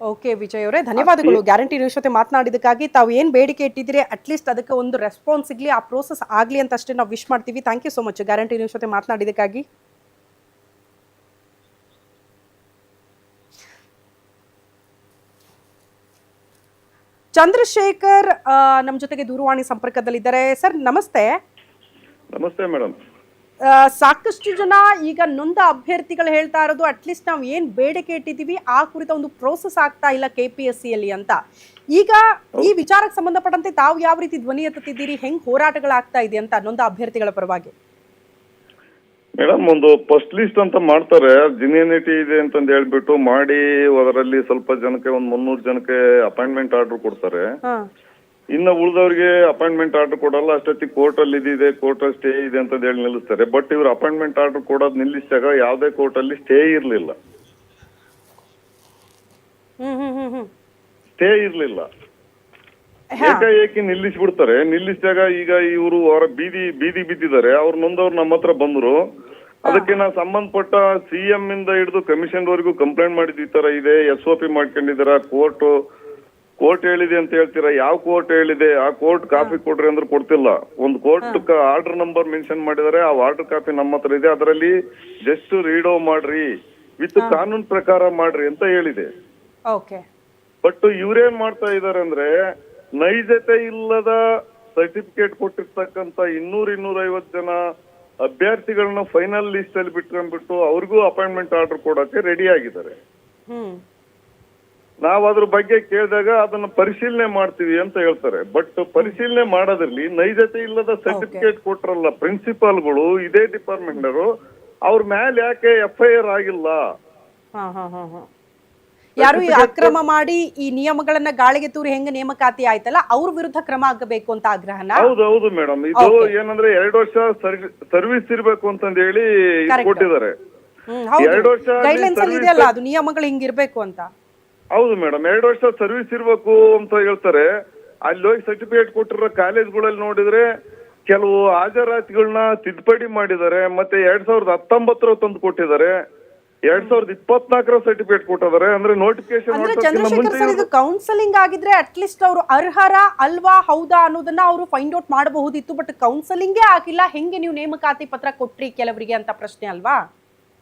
okay Vijay ಅವರೇ ಧನ್ಯವಾದಗಳು. ಗ್ಯಾರಂಟಿ ನ್ಯೂಸ್ ಜೊತೆ ಮಾತನಾಡಿದಕ್ಕಾಗಿ ತಾವು ಏನು ಬೇಡಿಕೆ ಇಟ್ಟಿದ್ರೆ ಅಟ್ಲೀಸ್ಟ್ ಅದಕ್ಕೆ ಒಂದು ರೆಸ್ಪಾನ್ಸ್ ಸಿಗಲಿ ಆ ಪ್ರೋಸೆಸ್ ಆಗಲಿ ಅಂತ ಅಷ್ಟೇ ನಾವು ವಿಶ್ ಮಾಡ್ತೀವಿ. Thank you so much guarantee news ಜೊತೆ ಮಾತನಾಡಿದಕ್ಕಾಗಿ ಚಂದ್ರಶೇಖರ್ ನಮ್ಮ ಜೊತೆಗೆ ದೂರವಾಣಿ ಸಂಪರ್ಕದಲ್ಲಿದ್ದಾರೆ. ಸರ್ ನಮಸ್ತೆ. ನಮಸ್ತೆ ಮೇಡಮ್. ಸಾಕಷ್ಟು ಜನ ಈಗ ನೊಂದ ಅಭ್ಯರ್ಥಿಗಳು ಹೇಳ್ತಾ ಇರೋದು ಅಟ್ಲೀಸ್ಟ್ ನಾವು ಏನು ಬೇಡಿಕೆ ಇಟ್ಟಿದ್ದೀವಿ ಆ ಕುರಿತ ಒಂದು ಪ್ರೋಸೆಸ್ ಆಗ್ತಾ ಇಲ್ಲ ಕೆ ಪಿ ಎಸ್ ಸಿಯಲ್ಲಿ ಅಂತ. ಈಗ ಈ ವಿಚಾರಕ್ಕೆ ಸಂಬಂಧಪಟ್ಟಂತೆ ತಾವು ಯಾವ ರೀತಿ ಧ್ವನಿ ಎತ್ತುತ್ತಿದ್ದೀರಿ ಹೆಂಗ್ ಹೋರಾಟಗಳಾಗ್ತಾ ಇದೆ ಅಂತ ನೊಂದ ಅಭ್ಯರ್ಥಿಗಳ ಪರವಾಗಿ? ಮೇಡಮ್ ಒಂದು ಫಸ್ಟ್ ಲಿಸ್ಟ್ ಅಂತ ಮಾಡ್ತಾರೆ. ಜಿನಿಯನಿಟಿ ಇದೆ ಅಂತಂದು ಹೇಳ್ಬಿಟ್ಟು ಮಾಡಿ ಅದರಲ್ಲಿ ಸ್ವಲ್ಪ ಜನಕ್ಕೆ ಒಂದು ಮುನ್ನೂರು ಜನಕ್ಕೆ ಅಪಾಯಿಂಟ್ಮೆಂಟ್ ಆರ್ಡರ್ ಕೊಡ್ತಾರೆ. ಇನ್ನು ಉಳಿದವ್ರಿಗೆ ಅಪಾಯಿಂಟ್ಮೆಂಟ್ ಆರ್ಡರ್ ಕೊಡಲ್ಲ ಅಷ್ಟೊತ್ತಿಗೆ ಕೋರ್ಟ್ ಅಲ್ಲಿ ಇದಿದೆ ಕೋರ್ಟ್ ಅಲ್ಲಿ ಸ್ಟೇ ಇದೆ ಅಂತ ಹೇಳಿ ನಿಲ್ಲಿಸ್ತಾರೆ. ಬಟ್ ಇವ್ರು ಅಪಾಯಿಂಟ್ಮೆಂಟ್ ಆರ್ಡರ್ ಕೊಡೋದು ನಿಲ್ಲಿಸಿದಾಗ ಯಾವುದೇ ಕೋರ್ಟ್ ಅಲ್ಲಿ ಸ್ಟೇ ಇರಲಿಲ್ಲ. ಸ್ಟೇ ಇರಲಿಲ್ಲ. ಏಕಾಏಕಿ ನಿಲ್ಲಿಸ್ಬಿಡ್ತಾರೆ. ನಿಲ್ಲಿಸಿದಾಗ ಈಗ ಇವರು ಅವರ ಬೀದಿ ಬೀದಿ ಬಿದ್ದಿದ್ದಾರೆ. ಅವ್ರು ನೊಂದವ್ರು ನಮ್ಮ ಹತ್ರ ಬಂದ್ರು. ಅದಕ್ಕೆ ನಾ ಸಂಬಂಧಪಟ್ಟ ಸಿಎಂ ಇಂದ ಹಿಡಿದು ಕಮಿಷನ್ ವರೆಗೂ ಕಂಪ್ಲೇಂಟ್ ಮಾಡಿದ್ ಈ ತರ ಇದೆ ಎಸ್ ಒ ಪಿ ಮಾಡ್ಕೊಂಡಿದ್ದೀರ ಕೋರ್ಟ್ ಕೋರ್ಟ್ ಹೇಳಿದೆ ಅಂತ ಹೇಳ್ತೀರಾ ಯಾವ ಕೋರ್ಟ್ ಹೇಳಿದೆ ಆ ಕೋರ್ಟ್ ಕಾಪಿ ಕೊಡ್ರಿ ಅಂದ್ರೆ ಕೊಡ್ತಿಲ್ಲ. ಒಂದು ಕೋರ್ಟ್ ಆರ್ಡರ್ ನಂಬರ್ ಮೆನ್ಷನ್ ಮಾಡಿದರೆ ಆ ಆರ್ಡರ್ ಕಾಪಿ ನಮ್ಮ ಹತ್ರ ಇದೆ ಅದರಲ್ಲಿ ಜಸ್ಟ್ ರೀಡೋ ಮಾಡ್ರಿ ವಿತ್ ಕಾನೂನು ಪ್ರಕಾರ ಮಾಡ್ರಿ ಅಂತ ಹೇಳಿದೆ. ಬಟ್ ಇವ್ರೇನ್ ಮಾಡ್ತಾ ಇದಾರೆ ಅಂದ್ರೆ ನೈಜತೆ ಇಲ್ಲದ ಸರ್ಟಿಫಿಕೇಟ್ ಕೊಟ್ಟಿರ್ತಕ್ಕಂತ ಇನ್ನೂರ್ ಇನ್ನೂರ ಐವತ್ ಜನ ಅಭ್ಯರ್ಥಿಗಳನ್ನ ಫೈನಲ್ ಲಿಸ್ಟ್ ಅಲ್ಲಿ ಬಿಟ್ಕೊಂಡ್ಬಿಟ್ಟು ಅವ್ರಿಗೂ ಅಪಾಯಿಂಟ್ಮೆಂಟ್ ಆರ್ಡರ್ ಕೊಡೋಕೆ ರೆಡಿ ಆಗಿದ್ದಾರೆ. ನಾವ್ ಅದ್ರ ಬಗ್ಗೆ ಕೇಳಿದಾಗ ಅದನ್ನ ಪರಿಶೀಲನೆ ಮಾಡ್ತೀವಿ ಅಂತ ಹೇಳ್ತಾರೆ. ಬಟ್ ಪರಿಶೀಲನೆ ಮಾಡೋದ್ರಲ್ಲಿ ನೈಜತೆ ಇಲ್ಲದ ಸರ್ಟಿಫಿಕೇಟ್ ಕೊಟ್ರಲ್ಲ ಪ್ರಿನ್ಸಿಪಾಲ್ಗಳು ಇದೇ ಡಿಪಾರ್ಟ್ಮೆಂಟ್ ಅವ್ರ ಮೇಲೆ ಯಾಕೆ ಎಫ್ ಐ ಆರ್ ಆಗಿಲ್ಲ? ಯಾರು ಈ ಅಕ್ರಮ ಮಾಡಿ ಈ ನಿಯಮಗಳನ್ನ ಗಾಳಿಗೆ ತೂರಿ ಹೆಂಗ ನೇಮಕಾತಿ ಆಯ್ತಲ್ಲ ಅವ್ರ ವಿರುದ್ಧ ಕ್ರಮ ಆಗಬೇಕು ಅಂತ ಆಗ್ರಹನ? ಹೌದು ಹೌದು ಮೇಡಮ್. ಇದು ಏನಂದ್ರೆ ಎರಡು ವರ್ಷ ಸರ್ವಿಸ್ ಇರ್ಬೇಕು ಅಂತಂದ ಹೇಳಿ. ಕೊಟ್ಟಿದ್ದಾರೆ. ಎರಡು ವರ್ಷ ಗೈಡ್ಲೈನ್ಸ್ ಅಲ್ಲಿ ಇದೆಯಲ್ಲ ಅದು ನಿಯಮಗಳು ಹಿಂಗಿರ್ಬೇಕು ಅಂತ. ಹೌದು ಮೇಡಮ್. ಎರಡು ವರ್ಷ ಸರ್ವಿಸ್ ಇರ್ಬೇಕು ಅಂತ ಹೇಳ್ತಾರೆ. ಅಲ್ಲಿ ಹೋಗಿ ಸರ್ಟಿಫಿಕೇಟ್ ಕೊಟ್ಟಿರೋ ಕಾಲೇಜ್ಗಳಲ್ಲಿ ನೋಡಿದ್ರೆ ಕೆಲವು ಹಾಜರಾತಿಗಳನ್ನ ತಿದ್ದುಪಡಿ ಮಾಡಿದ್ದಾರೆ ಮತ್ತೆ ಎರಡ್ ಸಾವಿರದ ಹತ್ತೊಂಬತ್ತರ ತಂದು ಕೊಟ್ಟಿದ್ದಾರೆ. ಎರಡ್ ಸಾವಿರದ ಇಪ್ಪತ್ನಾಲ್ಕರ ಸರ್ಟಿಫಿಕೇಟ್ ಕೊಟ್ಟಿದ್ದಾರೆ. ಅಂದ್ರೆ ನೋಟಿಫಿಕೇಶನ್ ಅಂದ್ರೆ ಚಂದ್ರಶೇಖರ್ ಸರ್ ಇದು ಕೌನ್ಸಲಿಂಗ್ ಆಗಿದ್ರೆ ಅಟ್ಲೀಸ್ಟ್ ಅವರು ಅರ್ಹರ ಅಲ್ವಾ ಹೌದಾ ಅನ್ನೋದನ್ನ ಅವರು ಫೈಂಡ್ ಔಟ್ ಮಾಡಬಹುದಿತ್ತು ಬಟ್ ಕೌನ್ಸಲಿಂಗೇ ಆಗಿಲ್ಲ. ಹೆಂಗೆ ನೀವು ನೇಮಕಾತಿ ಪತ್ರ ಕೊಟ್ರಿ ಕೆಲವರಿಗೆ ಅಂತ ಪ್ರಶ್ನೆ ಅಲ್ವಾ?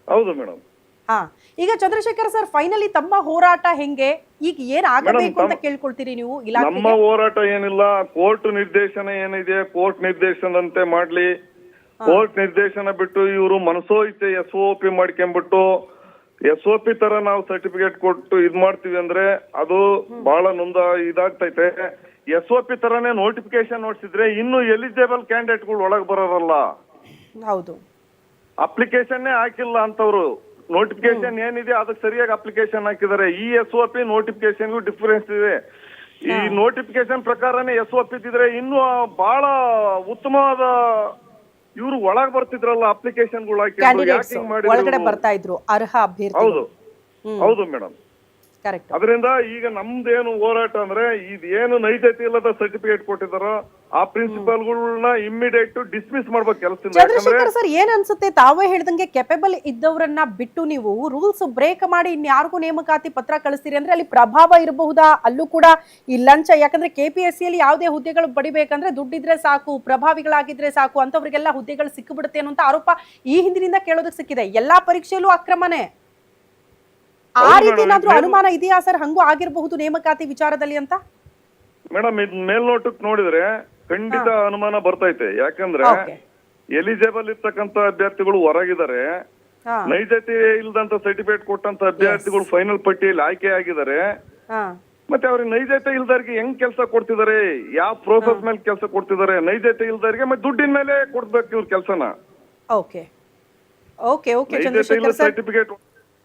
ಹೌದು ಮೇಡಮ್. ಹಾ ಈಗ ಚಂದ್ರಶೇಖರ್ ಸರ್ ಫೈನಲಿ ತಮ್ಮ ಹೋರಾಟ ಹೆಂಗೆ? ಈಗ ಏನ್ ಆಗಬೇಕು ಅಂತ ತಮ್ಮ- ಕೇಳ್ಕೊಳ್ತೀರಿ ನೀವು ನಮ್ಮ ಇಲಾಖೆಗೆ ಹೋರಾಟ ಏನಿಲ್ಲ ಕೋರ್ಟ್ ನಿರ್ದೇಶನ ಏನಿದೆ ಕೋರ್ಟ್ ನಿರ್ದೇಶನದಂತೆ ಮಾಡ್ಲಿ. ಕೋರ್ಟ್ ನಿರ್ದೇಶನ ಬಿಟ್ಟು ಇವರು ಮನಸೋಯಿತೆ ಎಸ್ ಒ ಪಿ ಮಾಡ್ಕೊಂಡ್ಬಿಟ್ಟು ಎಸ್ ಒ ಪಿ ತರ ನಾವು ಸರ್ಟಿಫಿಕೇಟ್ ಕೊಟ್ಟು ಇದ್ ಮಾಡ್ತೀವಿ ಅಂದ್ರೆ ಅದು ಬಹಳ ನೊಂದ ಇದಾಗ್ತೈತೆ. ಎಸ್ ಒ ಪಿ ತರನೇ ನೋಟಿಫಿಕೇಶನ್ ನೋಡ್ಸಿದ್ರೆ ಇನ್ನು ಎಲಿಜಿಬಲ್ ಕ್ಯಾಂಡಿಡೇಟ್ಗಳು ಒಳಗ್ ಬರೋರಲ್ಲ. ಹೌದು. ಅಪ್ಲಿಕೇಶನ್ನೇ ಹಾಕಿಲ್ಲ ಅಂತವ್ರು. ನೋಟಿಫಿಕೇಶನ್ ಏನಿದೆ ಅದಕ್ಕೆ ಸರಿಯಾಗಿ ಅಪ್ಲಿಕೇಶನ್ ಹಾಕಿದ್ದಾರೆ ಈ ಎಸ್ ಓ ಪಿ ನೋಟಿಫಿಕೇಶನ್ಗೂ ಡಿಫರೆನ್ಸ್ ಇದೆ. ಈ ನೋಟಿಫಿಕೇಶನ್ ಪ್ರಕಾರನೇ ಎಸ್ ಒ ಪಿ ಇದ್ರೆ ಇನ್ನು ಬಹಳ ಉತ್ತಮವಾದ ಇವ್ರು ಒಳಗ್ ಬರ್ತಿದ್ರಲ್ಲ ಅಪ್ಲಿಕೇಶನ್ಗಳು ಒಳಗಡೆ ಬರ್ತಾ ಇದ್ರು ಅರ್ಹ ಅಭ್ಯರ್ಥಿ ಹೌದು. ಹೌದು ಮೇಡಮ್ ಕರೆಕ್ಟ್ ಅದರಿಂದ ಈಗ ನಮ್ದೇನು ಹೋರಾಟ ಅಂದ್ರೆ ಇದೇನು ನೈಜತೆ ಇಲ್ಲದ ಸರ್ಟಿಫಿಕೇಟ್ ಕೊಟ್ಟಿದಾರೋ ಆ ಪ್ರಿನ್ಸಿಪಾಲ್ಗಳನ್ನ ಇಮಿಡಿಯೇಟ್ ಡಿಸ್ಮಿಸ್ ಮಾಡ್ಬೇಕು ಕೆಲಸದಿಂದ. ಚಂದ್ರಶೇಖರ್ ಸರ್ ಏನ್ ಅನ್ಸುತ್ತೆ? ತಾವೇ ಹೇಳ್ದಂಗೆ ಕೆಪೇಬಲ್ ಇದ್ದವರನ್ನ ಬಿಟ್ಟು ನೀವು ರೂಲ್ಸ್ ಬ್ರೇಕ್ ಮಾಡಿ ಇನ್ಯಾರಿಗೂ ನೇಮಕಾತಿ ಪತ್ರ ಕಳಿಸ್ತೀರಿ ಅಂದ್ರೆ ಅಲ್ಲಿ ಪ್ರಭಾವ ಇರಬಹುದಾ? ಅಲ್ಲೂ ಕೂಡ ಈ ಲಂಚ ಯಾಕಂದ್ರೆ ಕೆಪಿಎಸ್ಸಿ ಅಲ್ಲಿ ಯಾವುದೇ ಹುದ್ದೆಗಳು ಬಡಿಬೇಕಂದ್ರೆ ದುಡ್ಡಿದ್ರೆ ಸಾಕು ಪ್ರಭಾವಿಗಳಾಗಿದ್ರೆ ಸಾಕು ಅಂತವ್ರಿಗೆಲ್ಲ ಹುದ್ದೆಗಳು ಸಿಕ್ಕಿಬಿಡುತ್ತೆ ಅನ್ನೋಂತ ಆರೋಪ ಈ ಹಿಂದಿನಿಂದ ಕೇಳೋದಕ್ಕೆ ಸಿಕ್ಕಿದೆ. ಎಲ್ಲಾ ಪರೀಕ್ಷೆಯಲ್ಲೂ ಅಕ್ರಮನೇ. ಆ ರೀತಿ ಏನಾದ್ರೂ ಅನುಮಾನ ಇದೆಯಾ ಸರ್? ಹಂಗೂ ಆಗಿರಬಹುದು ನೇಮಕಾತಿ ವಿಚಾರದಲ್ಲಿ ಅಂತ? ಮೇಡಮ್ ಇದ್ ಮೇಲ್ನೋಟಕ್ಕೆ ನೋಡಿದ್ರೆ ಖಂಡಿತ ಅನುಮಾನ ಬರ್ತೈತೆ. ಯಾಕಂದ್ರೆ ಎಲಿಜಿಬಲ್ ಇರ್ತಕ್ಕಂತ ಅಭ್ಯರ್ಥಿಗಳು ಹೊರಗಿದ್ದಾರೆ. ನೈಜತೆ ಇಲ್ದಂತ ಸರ್ಟಿಫಿಕೇಟ್ ಕೊಟ್ಟಂತ ಅಭ್ಯರ್ಥಿಗಳು ಫೈನಲ್ ಪಟ್ಟಿಯಲ್ಲಿ ಆಯ್ಕೆ ಆಗಿದ್ದಾರೆ. ಮತ್ತೆ ಅವ್ರಿಗೆ ನೈಜತೆ ಇಲ್ದವ್ರಿಗೆ ಹೆಂಗ್ ಕೆಲಸ ಕೊಡ್ತಿದ್ದಾರೆ? ಯಾವ ಪ್ರೋಸೆಸ್ ಮೇಲೆ ಕೆಲಸ ಕೊಡ್ತಿದ್ದಾರೆ? ನೈಜತೆ ಇಲ್ದವ್ರಿಗೆ ಮತ್ತೆ ದುಡ್ಡಿನ ಮೇಲೆ ಕೊಡ್ಬೇಕು ಇವ್ರ ಕೆಲಸನ. ಸರ್ಟಿಫಿಕೇಟ್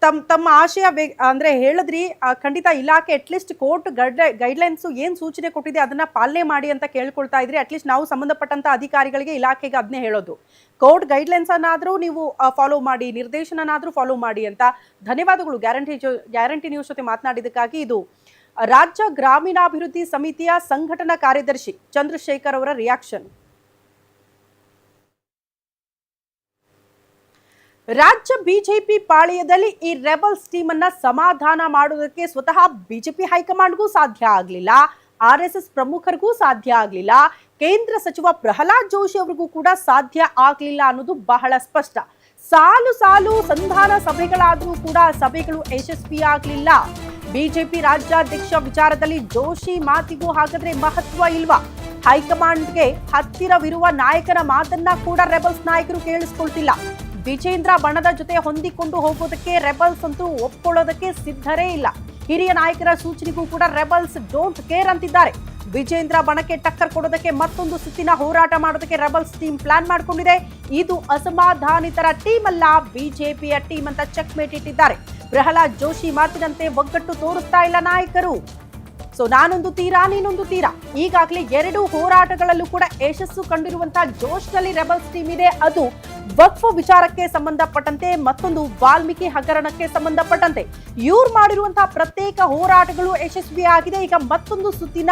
ತಮ್ಮ ತಮ್ಮ ಆಶಯ ಅಂದರೆ ಹೇಳಿದ್ರಿ ಖಂಡಿತ ಇಲಾಖೆ ಅಟ್ಲೀಸ್ಟ್ ಕೋರ್ಟ್ ಗೈಡ್ ಗೈಡ್ಲೈನ್ಸು ಏನು ಸೂಚನೆ ಕೊಟ್ಟಿದೆ ಅದನ್ನು ಪಾಲನೆ ಮಾಡಿ ಅಂತ ಕೇಳ್ಕೊಳ್ತಾ ಇದ್ರಿ. ಅಟ್ಲೀಸ್ಟ್ ನಾವು ಸಂಬಂಧಪಟ್ಟಂಥ ಅಧಿಕಾರಿಗಳಿಗೆ ಇಲಾಖೆಗೆ ಅದನ್ನೇ ಹೇಳೋದು. ಕೋರ್ಟ್ ಗೈಡ್ಲೈನ್ಸನ್ನಾದರೂ ನೀವು ಫಾಲೋ ಮಾಡಿ, ನಿರ್ದೇಶನನಾದರೂ ಫಾಲೋ ಮಾಡಿ ಅಂತ ಧನ್ಯವಾದಗಳು. ಗ್ಯಾರಂಟಿ ಗ್ಯಾರಂಟಿ ನ್ಯೂಸ್ ಜೊತೆ ಮಾತನಾಡಿದ್ದಕ್ಕಾಗಿ ಇದು ರಾಜ್ಯ ಗ್ರಾಮೀಣಾಭಿವೃದ್ಧಿ ಸಮಿತಿಯ ಸಂಘಟನಾ ಕಾರ್ಯದರ್ಶಿ ಚಂದ್ರಶೇಖರ್ ಅವರ ರಿಯಾಕ್ಷನ್ ರಾಜ್ಯ ಬಿಜೆಪಿ ಪಾಳಿಯದಲ್ಲಿ ಈ ರೆಬಲ್ಸ್ ಟೀಮ್ ಅನ್ನ ಸಮಾಧಾನ ಮಾಡುವುದಕ್ಕೆ ಸ್ವತಃ ಬಿಜೆಪಿ ಹೈಕಮಾಂಡ್ಗೂ ಸಾಧ್ಯ ಆಗಲಿಲ್ಲ. ಆರ್ ಎಸ್ ಪ್ರಮುಖರಿಗೂ ಸಾಧ್ಯ ಆಗಲಿಲ್ಲ. ಕೇಂದ್ರ ಸಚಿವ ಪ್ರಹ್ಲಾದ್ ಜೋಶಿ ಅವರಿಗೂ ಕೂಡ ಸಾಧ್ಯ ಆಗಲಿಲ್ಲ ಅನ್ನೋದು ಬಹಳ ಸ್ಪಷ್ಟ. ಸಾಲು ಸಾಲು ಸಂಧಾನ ಸಭೆಗಳಾದರೂ ಕೂಡ ಸಭೆಗಳು ಯಶಸ್ವಿ ಯಶಸ್ವಿಯಾಗಲಿಲ್ಲ ಬಿಜೆಪಿ ರಾಜ್ಯಾಧ್ಯಕ್ಷ ವಿಚಾರದಲ್ಲಿ ಜೋಶಿ ಮಾತಿಗೂ ಹಾಗಾದ್ರೆ ಮಹತ್ವ ಇಲ್ವಾ? ಹೈಕಮಾಂಡ್ಗೆ ಹತ್ತಿರವಿರುವ ನಾಯಕನ ಮಾತನ್ನ ಕೂಡ ರೆಬಲ್ಸ್ ನಾಯಕರು ಕೇಳಿಸ್ಕೊಳ್ತಿಲ್ಲ. ವಿಜೇಂದ್ರ ಬಣದ ಜೊತೆ ಹೊಂದಿಕೊಂಡು ಹೋಗೋದಕ್ಕೆ ರೆಬಲ್ಸ್ ಅಂತೂ ಒಪ್ಕೊಳ್ಳೋದಕ್ಕೆ ಸಿದ್ಧರೇ ಇಲ್ಲ. ಹಿರಿಯ ನಾಯಕರ ಸೂಚನೆಗೂ ಕೂಡ ರೆಬಲ್ಸ್ ಡೋಂಟ್ ಕೇರ್ ಅಂತಿದ್ದಾರೆ. ವಿಜೇಂದ್ರ ಬಣಕ್ಕೆ ಟಕ್ಕರ್ ಕೊಡೋದಕ್ಕೆ ಮತ್ತೊಂದು ಸುತ್ತಿನ ಹೋರಾಟ ಮಾಡೋದಕ್ಕೆ ರೆಬಲ್ಸ್ ಟೀಮ್ ಪ್ಲಾನ್ ಮಾಡಿಕೊಂಡಿದೆ. ಇದು ಅಸಮಾಧಾನಿತರ ಟೀಮ್ ಅಲ್ಲ ಬಿಜೆಪಿಯ ಟೀಮ್ ಅಂತ ಚೆಕ್ ಮೇಟ್ ಇಟ್ಟಿದ್ದಾರೆ. ಪ್ರಹ್ಲಾದ್ ಜೋಶಿ ಮಾತಿನಂತೆ ಒಗ್ಗಟ್ಟು ತೋರಿಸ್ತಾ ಇಲ್ಲ ನಾಯಕರು. ಸೊ ನಾನೊಂದು ತೀರಾ, ನೀನೊಂದು ತೀರಾ. ಈಗಾಗಲೇ ಎರಡು ಹೋರಾಟಗಳಲ್ಲೂ ಕೂಡ ಯಶಸ್ಸು ಕಂಡಿರುವಂತಹ ಜೋಶ್ನಲ್ಲಿ ರೆಬಲ್ಸ್ ಟೀಮ್ ಇದೆ. ಅದು ವಕ್ಫ್ ವಿಚಾರಕ್ಕೆ ಸಂಬಂಧಪಟ್ಟಂತೆ, ಮತ್ತೊಂದು ವಾಲ್ಮೀಕಿ ಹಗರಣಕ್ಕೆ ಸಂಬಂಧಪಟ್ಟಂತೆ. ಇವ್ರು ಮಾಡಿರುವಂತಹ ಪ್ರತ್ಯೇಕ ಹೋರಾಟಗಳು ಯಶಸ್ವಿಯಾಗಿದೆ ಈಗ ಮತ್ತೊಂದು ಸುತ್ತಿನ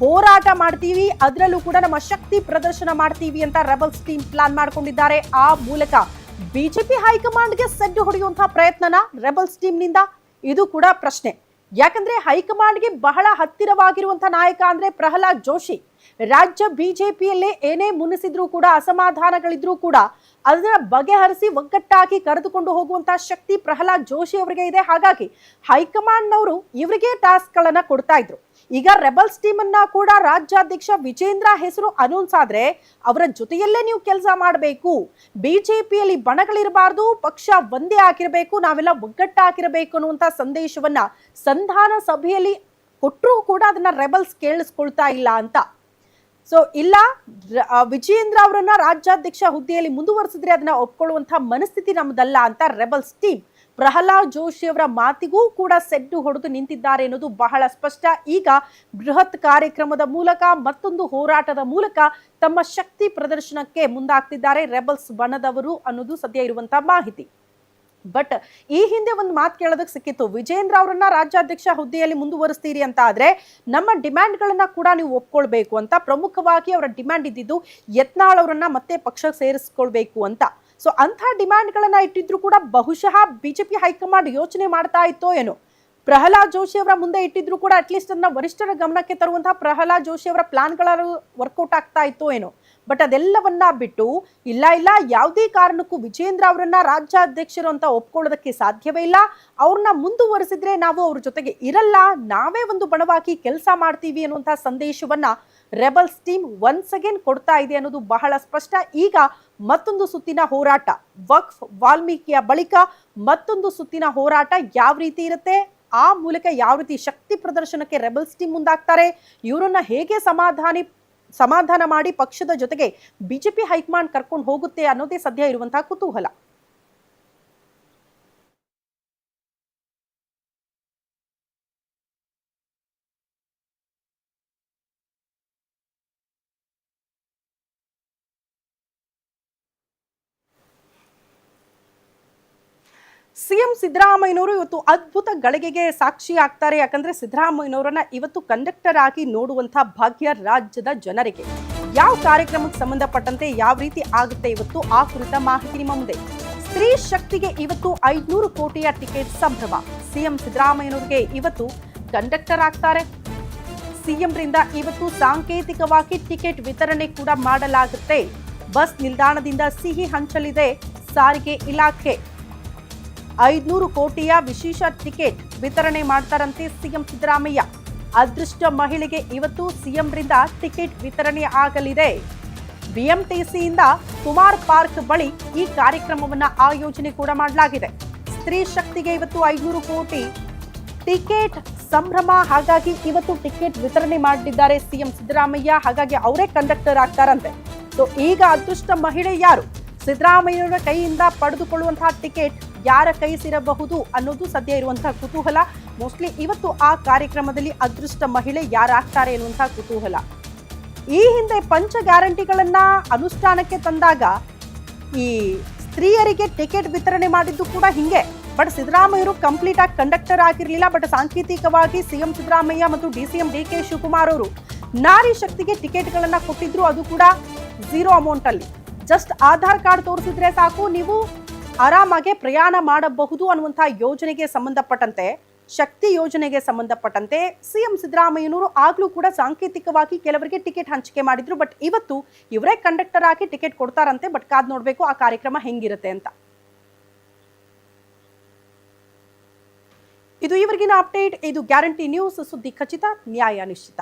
ಹೋರಾಟ ಮಾಡ್ತೀವಿ. ಅದರಲ್ಲೂ ಕೂಡ ನಮ್ಮ ಶಕ್ತಿ ಪ್ರದರ್ಶನ ಮಾಡ್ತೀವಿ ಅಂತ ರೆಬಲ್ಸ್ ಟೀಮ್ ಪ್ಲಾನ್ ಮಾಡ್ಕೊಂಡಿದ್ದಾರೆ. ಆ ಮೂಲಕ ಬಿಜೆಪಿ ಹೈಕಮಾಂಡ್ಗೆ ಸಡ್ಡು ಹೊಡೆಯುವಂತಹ ಪ್ರಯತ್ನನ ರೆಬಲ್ಸ್ ಟೀಮ್ನಿಂದ, ಇದು ಕೂಡ ಪ್ರಶ್ನೆ. ಯಾಕಂದ್ರೆ ಹೈಕಮಾಂಡ್ಗೆ ಬಹಳ ಹತ್ತಿರವಾಗಿರುವಂತಹ ನಾಯಕ ಅಂದ್ರೆ ಪ್ರಹ್ಲಾದ್ ಜೋಶಿ. ರಾಜ್ಯ ಬಿಜೆಪಿಯಲ್ಲೇ ಏನೇ ಮುನಿಸಿದ್ರೂ ಕೂಡ, ಅಸಮಾಧಾನಗಳಿದ್ರೂ ಕೂಡ ಅದನ್ನ ಬಗೆಹರಿಸಿ ಒಗ್ಗಟ್ಟಾಗಿ ಕರೆದುಕೊಂಡು ಹೋಗುವಂತಹ ಶಕ್ತಿ ಪ್ರಹ್ಲಾದ್ ಜೋಶಿ ಅವರಿಗೆ ಇದೆ. ಹಾಗಾಗಿ ಹೈಕಮಾಂಡ್ನವರು ಇವರಿಗೆ ಟಾಸ್ಕ್ ಗಳನ್ನ ಕೊಡ್ತಾ ಇದ್ರು. ಈಗ ರೆಬಲ್ಸ್ ಟೀಮ್ ಅನ್ನ ಕೂಡ ರಾಜ್ಯಾಧ್ಯಕ್ಷ ವಿಜೇಂದ್ರ ಹೆಸರು ಅನೌನ್ಸ್ ಆದ್ರೆ ಅವರ ಜೊತೆಯಲ್ಲೇ ನೀವು ಕೆಲಸ ಮಾಡಬೇಕು. ಬಿಜೆಪಿಯಲ್ಲಿ ಬಣಗಳಿರಬಾರ್ದು, ಪಕ್ಷ ಒಂದೇ ಆಗಿರಬೇಕು, ನಾವೆಲ್ಲ ಒಗ್ಗಟ್ಟಾಗಿರಬೇಕು ಅನ್ನುವಂತ ಸಂದೇಶವನ್ನ ಸಂಧಾನ ಸಭೆಯಲ್ಲಿ ಕೊಟ್ಟರೂ ಕೂಡ ಅದನ್ನ ರೆಬಲ್ಸ್ ಕೇಳಿಸ್ಕೊಳ್ತಾ ಇಲ್ಲ ಅಂತ. ಸೊ ಇಲ್ಲ ವಿಜೇಂದ್ರ ಅವರನ್ನ ರಾಜ್ಯಾಧ್ಯಕ್ಷ ಹುದ್ದೆಯಲ್ಲಿ ಮುಂದುವರಿಸಿದ್ರೆ ಅದನ್ನ ಒಪ್ಕೊಳ್ಳುವಂತಹ ಮನಸ್ಥಿತಿ ನಮ್ದಲ್ಲ ಅಂತ ರೆಬಲ್ಸ್ ಟೀಮ್. ಪ್ರಹ್ಲಾದ್ ಜೋಶಿ ಅವರ ಮಾತಿಗೂ ಕೂಡ ಸೆಡ್ಡು ಹೊಡೆದು ನಿಂತಿದ್ದಾರೆ ಅನ್ನೋದು ಬಹಳ ಸ್ಪಷ್ಟ. ಈಗ ಬೃಹತ್ ಕಾರ್ಯಕ್ರಮದ ಮೂಲಕ, ಮತ್ತೊಂದು ಹೋರಾಟದ ಮೂಲಕ ತಮ್ಮ ಶಕ್ತಿ ಪ್ರದರ್ಶನಕ್ಕೆ ಮುಂದಾಗ್ತಿದ್ದಾರೆ ರೆಬಲ್ಸ್ ಬಣದವರು ಅನ್ನೋದು ಸದ್ಯ ಇರುವಂತಹ ಮಾಹಿತಿ. ಬಟ್ ಈ ಹಿಂದೆ ಒಂದು ಮಾತು ಕೇಳೋದಕ್ಕೆ ಸಿಕ್ಕಿತ್ತು. ವಿಜೇಂದ್ರ ಅವರನ್ನ ರಾಜ್ಯಾಧ್ಯಕ್ಷ ಹುದ್ದೆಯಲ್ಲಿ ಮುಂದುವರಿಸ್ತೀರಿ ಅಂತ ಆದ್ರೆ ನಮ್ಮ ಡಿಮ್ಯಾಂಡ್ಗಳನ್ನ ಕೂಡ ನೀವು ಒಪ್ಕೊಳ್ಬೇಕು ಅಂತ ಪ್ರಮುಖವಾಗಿ ಅವರ ಡಿಮ್ಯಾಂಡ್ ಇದ್ದಿದ್ದು ಯತ್ನಾಳ್ ಅವರನ್ನ ಮತ್ತೆ ಪಕ್ಷ ಸೇರಿಸ್ಕೊಳ್ಬೇಕು ಅಂತ. ಸೊ ಅಂಥ ಡಿಮ್ಯಾಂಡ್ಗಳನ್ನು ಇಟ್ಟಿದ್ರು ಕೂಡ ಬಹುಶಃ ಬಿಜೆಪಿ ಹೈಕಮಾಂಡ್ ಯೋಚನೆ ಮಾಡ್ತಾ ಇತ್ತೋ ಏನೋ. ಪ್ರಹ್ಲಾದ್ ಜೋಶಿ ಅವರ ಮುಂದೆ ಇಟ್ಟಿದ್ರು ಕೂಡ ಅಟ್ಲೀಸ್ಟ್ ಅದನ್ನ ವರಿಷ್ಠರ ಗಮನಕ್ಕೆ ತರುವಂತಹ ಪ್ರಹ್ಲಾದ್ ಜೋಶಿ ಅವರ ಪ್ಲಾನ್ಗಳ ವರ್ಕೌಟ್ ಆಗ್ತಾ ಇತ್ತೋ ಏನೋ. ಬಟ್ ಅದೆಲ್ಲವನ್ನ ಬಿಟ್ಟು ಇಲ್ಲ ಇಲ್ಲ, ಯಾವುದೇ ಕಾರಣಕ್ಕೂ ವಿಜೇಂದ್ರ ಅವರನ್ನ ರಾಜ್ಯಾಧ್ಯಕ್ಷರು ಅಂತ ಒಪ್ಕೊಳ್ಳೋದಕ್ಕೆ ಸಾಧ್ಯವೇ ಇಲ್ಲ. ಅವ್ರನ್ನ ಮುಂದುವರೆಸಿದ್ರೆ ನಾವು ಅವ್ರ ಜೊತೆಗೆ ಇರಲ್ಲ. ನಾವೇ ಒಂದು ಬಣವಾಗಿ ಕೆಲಸ ಮಾಡ್ತೀವಿ ಅನ್ನುವಂತಹ ಸಂದೇಶವನ್ನ ರೆಬಲ್ಸ್ ಟೀಮ್ ಒನ್ಸ್ ಅಗೇನ್ ಕೊಡ್ತಾ ಇದೆ ಅನ್ನೋದು ಬಹಳ ಸ್ಪಷ್ಟ. ಈಗ ಮತ್ತೊಂದು ಸುತ್ತಿನ ಹೋರಾಟ. ವಕ್ಫ್ ವಾಲ್ಮೀಕಿಯ ಬಳಿಕ ಮತ್ತೊಂದು ಸುತ್ತಿನ ಹೋರಾಟ ಯಾವ ರೀತಿ ಇರುತ್ತೆ? ಆ ಮೂಲಕ ಯಾವ ರೀತಿ ಶಕ್ತಿ ಪ್ರದರ್ಶನಕ್ಕೆ ರೆಬಲ್ಸ್ ಟೀಮ್ ಮುಂದಾಗ್ತಾರೆ? ಇವರನ್ನ ಹೇಗೆ ಸಮಾಧಾನಿ, ಸಮಾಧಾನ ಮಾಡಿ ಪಕ್ಷದ ಜೊತೆಗೆ ಬಿಜೆಪಿ ಹೈಕಮಾಂಡ್ ಕರ್ಕೊಂಡು ಹೋಗುತ್ತೆ ಅನ್ನೋದೇ ಸದ್ಯ ಇರುವಂತಹ ಕುತೂಹಲ ಸಿಎಂ ಸಿದ್ದರಾಮಯ್ಯನವರು ಇವತ್ತು ಅದ್ಭುತ ಗಳಿಗೆಗೆ ಸಾಕ್ಷಿ ಆಗ್ತಾರೆ. ಯಾಕಂದ್ರೆ ಸಿದ್ದರಾಮಯ್ಯನವರನ್ನ ಇವತ್ತು ಕಂಡಕ್ಟರ್ ಆಗಿ ನೋಡುವಂತಹ ಭಾಗ್ಯ ರಾಜ್ಯದ ಜನರಿಗೆ. ಯಾವ ಕಾರ್ಯಕ್ರಮಕ್ಕೆ ಸಂಬಂಧಪಟ್ಟಂತೆ ಯಾವ ರೀತಿ ಆಗುತ್ತೆ ಇವತ್ತು? ಆ ಕುರಿತ ಮಾಹಿತಿ ನಿಮ್ಮ ಮುಂದೆ. ಸ್ತ್ರೀ ಶಕ್ತಿಗೆ ಇವತ್ತು ಐದ್ನೂರು ಕೋಟಿಯ ಟಿಕೆಟ್ ಸಂಭ್ರಮ. ಸಿಎಂ ಸಿದ್ದರಾಮಯ್ಯನವರಿಗೆ ಇವತ್ತು ಕಂಡಕ್ಟರ್ ಆಗ್ತಾರೆ. ಸಿಎಂರಿಂದ ಇವತ್ತು ಸಾಂಕೇತಿಕವಾಗಿ ಟಿಕೆಟ್ ವಿತರಣೆ ಕೂಡ ಮಾಡಲಾಗುತ್ತೆ. ಬಸ್ ನಿಲ್ದಾಣದಿಂದ ಸಿಹಿ ಹಂಚಲಿದೆ. ಸಾರಿಗೆ ಇಲಾಖೆ. ಐದ್ನೂರು ಕೋಟಿಯ ವಿಶೇಷ ಟಿಕೆಟ್ ವಿತರಣೆ ಮಾಡ್ತಾರಂತೆ ಸಿಎಂ ಸಿದ್ದರಾಮಯ್ಯ. ಅದೃಷ್ಟ ಮಹಿಳೆಗೆ ಇವತ್ತು ಸಿಎಂರಿಂದ ಟಿಕೆಟ್ ವಿತರಣೆ ಆಗಲಿದೆ. ಬಿಎಂಟಿಸಿಯಿಂದ ಕುಮಾರ್ ಪಾರ್ಕ್ ಬಳಿ ಈ ಕಾರ್ಯಕ್ರಮವನ್ನು ಆಯೋಜನೆ ಕೂಡ ಮಾಡಲಾಗಿದೆ. ಸ್ತ್ರೀ ಶಕ್ತಿಗೆ ಇವತ್ತು ಐನೂರು ಕೋಟಿ. ಟಿಕೆಟ್ ಸಂಭ್ರಮ, ಹಾಗಾಗಿ ಇವತ್ತು ಟಿಕೆಟ್ ವಿತರಣೆ ಮಾಡಿದ್ದಾರೆ ಸಿಎಂ ಸಿದ್ದರಾಮಯ್ಯ. ಹಾಗಾಗಿ ಅವರೇ ಕಂಡಕ್ಟರ್ ಆಗ್ತಾರಂತೆ. ಸೊ ಈಗ ಅದೃಷ್ಟ ಮಹಿಳೆ ಯಾರು? ಸಿದ್ದರಾಮಯ್ಯರ ಕೈಯಿಂದ ಪಡೆದುಕೊಳ್ಳುವಂತಹ ಟಿಕೆಟ್ ಯಾರ ಕೈ ಸೇರಬಹುದು ಅನ್ನೋದು ಸದ್ಯ ಇರುವಂತಹ ಕುತೂಹಲ. ಮೋಸ್ಟ್ಲಿ ಇವತ್ತು ಆ ಕಾರ್ಯಕ್ರಮದಲ್ಲಿ ಅದೃಷ್ಟ ಮಹಿಳೆ ಯಾರಾಗ್ತಾರೆ ಎನ್ನುವಂತಹ ಕುತೂಹಲ. ಈ ಹಿಂದೆ ಪಂಚ ಗ್ಯಾರಂಟಿಗಳನ್ನ ಅನುಷ್ಠಾನಕ್ಕೆ ತಂದಾಗ ಈ ಸ್ತ್ರೀಯರಿಗೆ ಟಿಕೆಟ್ ವಿತರಣೆ ಮಾಡಿದ್ದು ಕೂಡ ಹಿಂಗೆ. ಬಟ್ ಸಿದ್ದರಾಮಯ್ಯರು ಕಂಪ್ಲೀಟ್ ಆಗಿ ಕಂಡಕ್ಟರ್ ಆಗಿರಲಿಲ್ಲ. ಬಟ್ ಸಾಂಕೇತಿಕವಾಗಿ ಸಿಎಂ ಸಿದ್ದರಾಮಯ್ಯ ಮತ್ತು D C M D K Shivakumar ಅವರು ನಾರಿ ಶಕ್ತಿಗೆ ಟಿಕೆಟ್ಗಳನ್ನು ಕೊಟ್ಟಿದ್ರು. ಅದು ಕೂಡ ಝೀರೋ ಅಮೌಂಟ್ ಅಲ್ಲಿ. ಜಸ್ಟ್ ಆಧಾರ್ ಕಾರ್ಡ್ ತೋರಿಸಿದ್ರೆ ಸಾಕು. ನೀವು ಆರಾಮಾಗಿ ಪ್ರಯಾಣ ಮಾಡಬಹುದು ಅನ್ನುವಂತಹ ಯೋಜನೆಗೆ ಸಂಬಂಧಪಟ್ಟಂತೆ, ಶಕ್ತಿ ಯೋಜನೆಗೆ ಸಂಬಂಧಪಟ್ಟಂತೆ ಸಿಎಂ ಸಿದ್ದರಾಮಯ್ಯನವರು ಆಗ್ಲೂ ಕೂಡ ಸಾಂಕೇತಿಕವಾಗಿ ಕೆಲವರಿಗೆ ಟಿಕೆಟ್ ಹಂಚಿಕೆ ಮಾಡಿದ್ರು. ಬಟ್ ಇವತ್ತು ಇವರೇ ಕಂಡಕ್ಟರ್ ಆಗಿ ಟಿಕೆಟ್ ಕೊಡ್ತಾರಂತೆ. ಬಟ್ ಕಾದ್ ನೋಡ್ಬೇಕು ಆ ಕಾರ್ಯಕ್ರಮ ಹೆಂಗಿರುತ್ತೆ ಅಂತ. ಇದು ಇವರಿಗಿನ ಅಪ್ಡೇಟ್. ಇದು ಗ್ಯಾರಂಟಿ ನ್ಯೂಸ್. ಸುದ್ದಿ ಖಚಿತ, ನ್ಯಾಯ ನಿಶ್ಚಿತ.